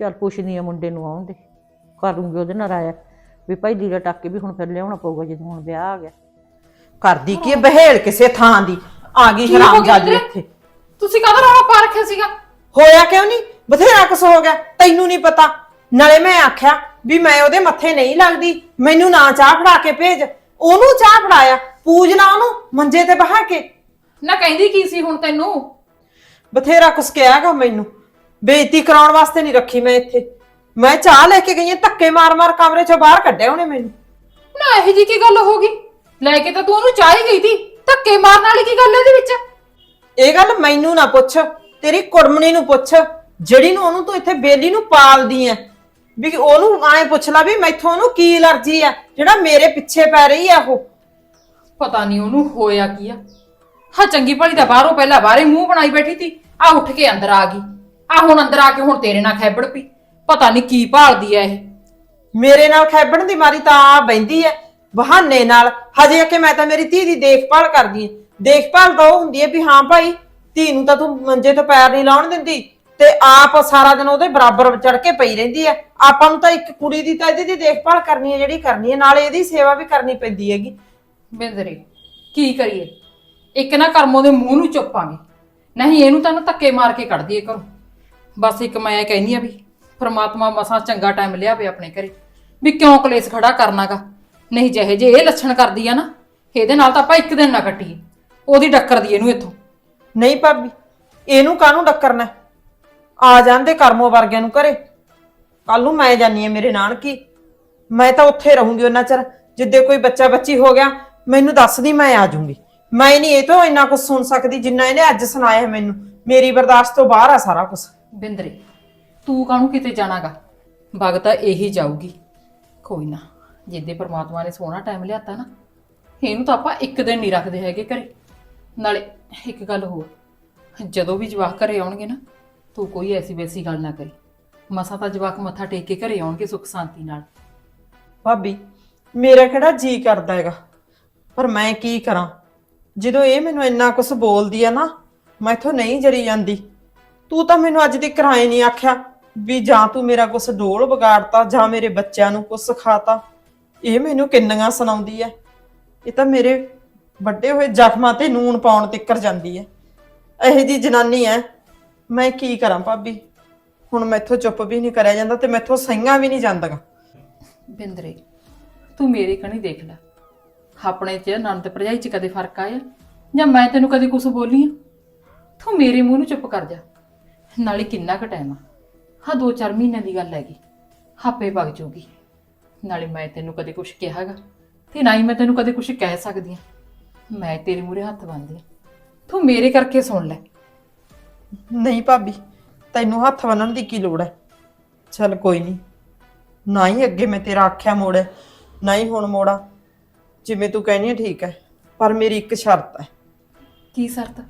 ਚੱਲ ਪੁੱਛਦੀ ਆ ਮੁੰਡੇ ਨੂੰ ਆਉਂਦੇ ਕਰੂੰਗੀ ਉਹਦੇ ਨਾਲ ਰਾਇਆ। ਵੀ ਭਾਈ ਲੀੜਾ ਟਾਕੇ ਵੀ ਹੁਣ ਫਿਰ ਲਿਆਉਣਾ ਪਊਗਾ ਜਦੋਂ ਹੁਣ ਵਿਆਹ ਆ ਗਿਆ। ਕਰਦੀ ਕੀ ਹੈ, ਬਹੇਲ ਕਿਸੇ ਥਾਂ ਦੀ। ਆ ਗਈ ਕੀ ਹਰਾਮ ਜਾਦੀ? ਇੱਥੇ। ਤੁਸੀਂ ਕਾਹਦਾ ਰੌਲਾ ਪਾ ਰੱਖਿਆ ਸੀਗਾ? ਹੋਇਆ ਕਿਉਂ ਨਹੀਂ ਬਥੇਰਾ ਕੁਛ ਹੋ ਗਿਆ। ਤੈਨੂੰ ਨਹੀਂ ਪਤਾ। ਨਾਲੇ ਮੈਂ ਆਖਿਆ ਵੀ ਮੈਂ ਉਹਦੇ ਮੱਥੇ ਨਹੀਂ ਲੱਗਦੀ। ਮੈਨੂੰ ਨਾ ਚਾਹ ਫੜਾ ਕੇ ਭੇਜ। ਉਹਨੂੰ ਚਾਹ ਫੜਾਇਆ। ਪੂਜ ਲਾ ਉਹਨੂੰ ਮੰਜੇ ਤੇ ਬਹਾ ਕੇ। ਨਾ ਕਹਿੰਦੀ ਕੀ ਸੀ ਹੁਣ ਤੈਨੂੰ? ਬਥੇਰਾ ਕੁਛ ਕਿਹਾਗਾ ਮੈਨੂੰ। ਬੇਇੱਜ਼ਤੀ ਕਰਾਉਣ ਵਾਸਤੇ ਨਹੀਂ ਰੱਖੀ ਮੈਂ ਇੱਥੇ। ਮੈਂ ਚਾਹ ਲੈ ਕੇ ਗਈ ਹਾਂ ਧੱਕੇ ਮਾਰ-ਮਾਰ ਕਮਰੇ ਚੋਂ ਬਾਹਰ ਕੱਢਿਆ ਉਹਨੇ ਮੈਨੂੰ। ਨਾ ਇਹੋ ਜੀ ਕੀ ਗੱਲ ਹੋ ਗਈ? ਲੈ ਕੇ ਤਾਂ ਤੂੰ ਉਹਨੂੰ ਚਾਹ ਹੀ ਗਈ ਸੀ। ਧੱਕੇ ਮਾਰਨ ਵਾਲੀ ਕੀ ਗੱਲ ਇਹਦੇ ਵਿੱਚ? ਇਹ ਗੱਲ ਮੈਨੂੰ ਨਾ ਪੁੱਛ ਤੇਰੀ ਕੁੜਮਣੀ ਨੂੰ ਪੁੱਛ ਜਿਹੜੀ ਨੂੰ ਉਹਨੂੰ ਤੂੰ ਇੱਥੇ ਬੇਲੀ ਨੂੰ ਪਾਲਦੀ ਐ। ਵੀ ਉਹਨੂੰ ਐਂ ਪੁੱਛ ਲੈ ਵੀ ਮੈਥੋਂ ਉਹਨੂੰ ਕੀ ਅਲਰਜੀ ਆ ਜਿਹੜਾ ਮੇਰੇ ਪਿੱਛੇ ਪੈ ਰਹੀ ਆ ਉਹ। ਪਤਾ ਨਹੀਂ ਉਹਨੂੰ ਹੋਇਆ ਕੀ ਆ। ਹਾਂ ਚੰਗੀ ਭਲੀ ਤਾਂ ਬਾਹਰੋਂ ਪਹਿਲਾਂ ਬਾਹਰੇ ਮੂੰਹ ਬਣਾਈ ਬੈਠੀ ਸੀ ਆ ਉੱਠ ਕੇ ਅੰਦਰ ਆ ਗਈ। ਆ ਹੁਣ ਅੰਦਰ ਆ ਕੇ ਹੁਣ ਤੇਰੇ ਨਾਲ ਖੈਬੜ ਪਈ। ਪਤਾ ਨਹੀਂ ਕੀ ਭਾਲਦੀ ਆ ਇਹ। ਮੇਰੇ ਨਾਲ ਖੈਬਣ ਦੀ ਮਾਰੀ ਤਾਂ ਆ ਬੈੰਦੀ ਐ ਬਹਾਨੇ ਨਾਲ। ਹਜੇ ਕਿ ਮੈਂ ਤਾਂ ਮੇਰੀ ਧੀ ਦੀ ਦੇਖਭਾਲ ਕਰਦੀ ਐ ਦੇਖਭਾਲ ਤਾਂ ਉਹ ਹੁੰਦੀ ਐ ਵੀ ਹਾਂ ਭਾਈ ਧੀ ਨੂੰ ਤਾਂ ਤੂੰ ਮੰਜੇ ਤੋਂ ਪੈਰ ਨਹੀਂ ਲਾਉਣ ਦਿੰਦੀ। ਤੇ ਆਪ ਸਾਰਾ ਦਿਨ ਉਹਦੇ ਬਰਾਬਰ ਚੜ ਕੇ ਪਈ ਰਹਿੰਦੀ ਐ। ਆਪਾਂ ਨੂੰ ਤਾਂ ਇੱਕ ਕੁੜੀ ਦੀ ਤਾਂ ਇਹਦੀ ਦੀ ਦੇਖਭਾਲ ਕਰਨੀ ਐ ਜਿਹੜੀ ਕਰਨੀ ਐ। ਨਾਲੇ ਇਹਦੀ ਸੇਵਾ ਵੀ ਕਰਨੀ ਪੈਂਦੀ ਹੈਗੀ। ਬਿੰਦਰੇ ਕੀ ਕਰੀਏ? ਇੱਕ ਨਾ ਕਰਮੋਂ ਦੇ ਮੂੰਹ ਨੂੰ ਚੁੱਪਾਂਗੇ ਨਹੀਂ ਇਹਨੂੰ ਤਾਂ ਨਾ ਧੱਕੇ ਮਾਰ ਕੇ ਕੱਢ ਦਈਏ ਘਰੋਂ। ਬਸ ਇੱਕ ਮੈਂ ਇਹ ਕਹਿੰਦੀ ਆ ਵੀ ਪ੍ਰਮਾਤਮਾ ਮਸਾਂ ਚੰਗਾ ਟਾਈਮ ਲਿਆ ਵੇ ਆਪਣੇ ਘਰੇ। ਵੀ ਕਿਉਂ ਕਲੇਸ਼ ਖੜਾ ਕਰਨਾਗਾ? ਨਹੀਂ ਜਿਹੇ ਜੇ ਇਹ ਲੱਛਣ ਕਰਦੀ ਆ ਨਾ, ਇਹਦੇ ਨਾਲ ਤਾਂ ਆਪਾਂ ਇੱਕ ਦਿਨ ਨਾ ਕੱਟੀਏ। ਉਹਦੀ ਡੱਕਰ ਦੀ ਇਹਨੂੰ ਇੱਥੋਂ। ਨਹੀਂ ਭਾਬੀ, ਇਹਨੂੰ ਕਾਹਨੂੰ ਡੱਕਰਨਾ? ਆ ਜਾਂਦੇ ਕਰਮੋ ਵਰਗਿਆਂ ਨੂੰ ਘਰੇ। ਕੱਲ ਨੂੰ ਮੈਂ ਜਾਨੀ ਆ ਮੇਰੇ ਨਾਨਕੀ। ਮੈਂ ਤਾਂ ਉੱਥੇ ਰਹੂੰਗੀ ਉਹਨਾਂ ਚਿਰ। ਜਿੱਦੇ ਕੋਈ ਬੱਚਾ ਬੱਚੀ ਹੋ ਗਿਆ, ਮੈਨੂੰ ਦੱਸਦੀ ਮੈਂ ਆ ਜਾਊਂਗੀ। ਮੈਂ ਨਹੀਂ ਇਹ ਤੋਂ ਇੰਨਾ ਕੁਝ ਸੁਣ ਸਕਦੀ ਜਿੰਨਾ ਇਹਨੇ ਅੱਜ ਸੁਣਾਇਆ ਹੈ ਮੈਨੂੰ। ਮੇਰੀ ਬਰਦਾਸ਼ਤ ਤੋਂ ਬਾਹਰ ਆ ਸਾਰਾ ਕੁਝ ਬਿੰਦਰੇ, ਤੂੰ ਕਾਹਨੂੰ ਕਿਤੇ ਜਾਣਾਗਾ? ਵਗ ਤਾਂ ਇਹੀ ਜਾਊਗੀ। ਕੋਈ ਨਾ, ਜਿੱਦੇ ਪਰਮਾਤਮਾ ਨੇ ਸੋਹਣਾ ਟਾਈਮ ਲਿਆਤਾ ਨਾ, ਇਹਨੂੰ ਤਾਂ ਆਪਾਂ ਇੱਕ ਦਿਨ ਨਹੀਂ ਰੱਖਦੇ ਹੈਗੇ ਘਰੇ। ਨਾਲੇ ਇੱਕ ਗੱਲ ਹੋਰ, ਜਦੋਂ ਵੀ ਜਵਾਕ ਘਰੇ ਆਉਣਗੇ ਨਾ, ਤੂੰ ਕੋਈ ਐਸੀ ਵੈਸੀ ਗੱਲ ਨਾ ਕਰੀ। ਮਸਾ ਤਾਂ ਜਵਾਕ ਮੱਥਾ ਟੇਕ ਕੇ ਘਰੇ ਆਉਣਗੇ ਸੁੱਖ ਸ਼ਾਂਤੀ ਨਾਲ। ਭਾਬੀ, ਮੇਰਾ ਕਿਹੜਾ ਜੀ ਕਰਦਾ ਹੈਗਾ? ਪਰ ਮੈਂ ਕੀ ਕਰਾਂ? ਜਦੋਂ ਇਹ ਮੈਨੂੰ ਇੰਨਾ ਕੁਝ ਬੋਲਦੀ ਆ ਨਾ ਮੈਂ ਇਥੋਂ ਨਹੀਂ ਜਰੀ ਜਾਂਦੀ। ਤੂੰ ਤਾਂ ਮੈਨੂੰ ਅੱਜ ਦੀ ਕਿਰਾਏ ਨਹੀਂ ਆਖਿਆ ਵੀ ਜਾਂ ਤੂੰ ਮੇਰਾ ਕੁਛ ਡੋਲ ਵਿਗਾੜਤਾ, ਜਾਂ ਮੇਰੇ ਬੱਚਿਆਂ ਨੂੰ ਕੁਝ ਸਿਖਾਤਾ। ਇਹ ਮੈਨੂੰ ਕਿੰਨੀਆਂ ਸੁਣਾਉਂਦੀ ਐ। ਇਹ ਤਾਂ ਮੇਰੇ ਵੱਡੇ ਹੋਏ ਜ਼ਖਮਾਂ ਤੇ ਨੂਨ ਪਾਉਣ ਤਿੱਕਰ ਜਾਂਦੀ ਐ। ਇਹੋ ਜੀ ਜਨਾਨੀ ਐ। ਮੈਂ ਕੀ ਕਰਾਂ ਭਾਬੀ? ਹੁਣ ਮੈਥੋਂ ਚੁੱਪ ਵੀ ਨਹੀਂ ਕਰਿਆ ਜਾਂਦਾ ਤੇ ਮੈਥੋਂ ਸਹੀਆਂ ਵੀ ਨਹੀਂ ਜਾਂਦੀਆਂ। ਬਿੰਦਰੇ, ਤੂੰ ਮੇਰੇ ਕਣੀ ਦੇਖ ਲੈ। ਆਪਣੇ ਚ ਨੰਦ ਭਰਜਾਈ ਚ ਕਦੇ ਫ਼ਰਕ ਆਇਆ? ਜਾਂ ਮੈਂ ਤੈਨੂੰ ਕਦੇ ਕੁਝ ਬੋਲੀ ਆ? ਤੂੰ ਮੇਰੇ ਮੂੰਹ ਨੂੰ ਚੁੱਪ ਕਰ ਜਾ। ਨਾਲੇ ਕਿੰਨਾ ਕੁ ਟਾਈਮ ਆ? ਹਾਂ 2-4 ਮਹੀਨਿਆਂ ਦੀ ਗੱਲ ਹੈਗੀ। ਹਾਪੇ ਵਗ ਜਾਊਗੀ। ਨਾਲੇ ਮੈਂ ਤੈਨੂੰ ਕਦੇ ਕੁਝ ਕਿਹਾਗਾ ਤੇ ਨਾ ਹੀ ਮੈਂ ਤੈਨੂੰ ਕਦੇ ਕੁਝ ਕਹਿ ਸਕਦੀ ਆ ਮੈਂ ਤੇਰੇ ਮੂਹਰੇ ਹੱਥ ਬੰਨ੍ਹਦੀ ਆ ਤੂੰ ਮੇਰੇ ਕਰਕੇ ਸੁਣ ਲੈ। ਨਹੀਂ ਭਾਬੀ ਤੈਨੂੰ ਹੱਥ ਬੰਨਣ ਦੀ ਕੀ ਲੋੜ ਹੈ? ਚੱਲ ਕੋਈ ਨਹੀਂ। ਨਾ ਹੀ ਅੱਗੇ ਮੈਂ ਤੇਰਾ ਆਖਿਆ ਮੋੜ ਨਾ ਹੀ ਹੁਣ ਮੋੜਾ ਜਿਵੇਂ ਤੂੰ ਕਹਿੰਦੀ ਹੈ ਠੀਕ ਹੈ ਪਰ ਮੇਰੀ ਇੱਕ ਸ਼ਰਤ ਹੈ। ਕੀ ਸ਼ਰਤ?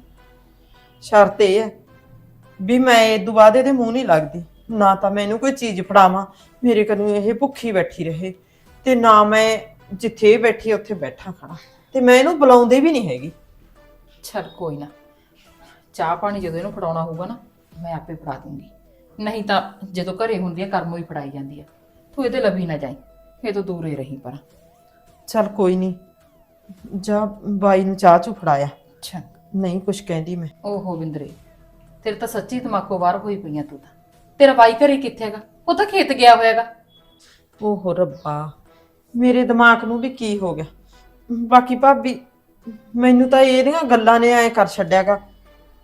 ਸ਼ਰਤ ਇਹ ਹੈ ਵੀ ਮੈਂ ਇਹ ਬਾਅਦ ਇਹਦੇ ਮੂੰਹ ਨਹੀਂ ਲੱਗਦੀ। ਨਾ ਤਾਂ ਮੈਨੂੰ ਕੋਈ ਚੀਜ਼ ਫੜਾਵਾਂ। ਮੇਰੇ ਕੋਲ ਇਹ ਭੁੱਖੀ ਬੈਠੀ ਰਹੇ। ਤੇ ਨਾ ਮੈਂ ਜਿੱਥੇ ਬੈਠੀ ਹੈ ਉੱਥੇ ਬੈਠਾ ਖੜਾ। ਤੇ ਮੈਂ ਇਹਨੂੰ ਬੁਲਾਉਂਦੇ ਵੀ ਨਹੀਂ ਹੈਗੀ। ਚੱਲ ਕੋਈ ਨਾ। ਚਾਹ ਪਾਣੀ ਜਦੋਂ ਇਹਨੂੰ ਫੜਾਉਣਾ ਹੋਊਗਾ ਨਾ ਮੈਂ ਆਪੇ ਫੜਾ ਦੂੰਗੀ। ਨਹੀਂ ਤਾਂ ਜਦੋਂ ਘਰੇ ਹੁੰਦੀ ਆ ਕਰਮੋਂ ਹੀ ਫੜਾਈ ਜਾਂਦੀ ਆ। ਤੂੰ ਇਹਦੇ ਲੱਭੀ ਨਾ ਜਾਈ। ਇਹ ਤੋਂ ਦੂਰੇ ਰਹੀ ਪਰ। ਚੱਲ ਕੋਈ ਨਹੀਂ। ਜਾ ਬਾਈ ਨੂੰ ਚਾਹ ਚੂ ਫੜਾਇਆ। ਅੱਛਾ ਨਹੀਂ ਕੁਝ ਕਹਿੰਦੀ ਮੈਂ। ਓਹੋ ਬਿੰਦਰੇ। ਤੇਰੇ ਤਾਂ ਸੱਚੀ ਦਿਮਾਗੋਂ ਬਾਹਰ ਹੋਈ ਪਈਆਂ ਤੂੰ ਤਾਂ। ਤੇਰਾ ਬਾਈ ਘਰੇ ਕਿੱਥੇ ਹੈਗਾ? ਉਹ ਤਾਂ ਖੇਤ ਗਿਆ ਹੋਇਆਗਾ ਓਹੋ ਰੱਬਾ ਮੇਰੇ ਦਿਮਾਗ ਨੂੰ ਵੀ ਕੀ ਹੋ ਗਿਆ? ਬਾਕੀ ਭਾਬੀ ਮੈਨੂੰ ਤਾਂ ਇਹਦੀਆਂ ਗੱਲਾਂ ਨੇ ਐ ਕਰ ਛੱਡਿਆਗਾ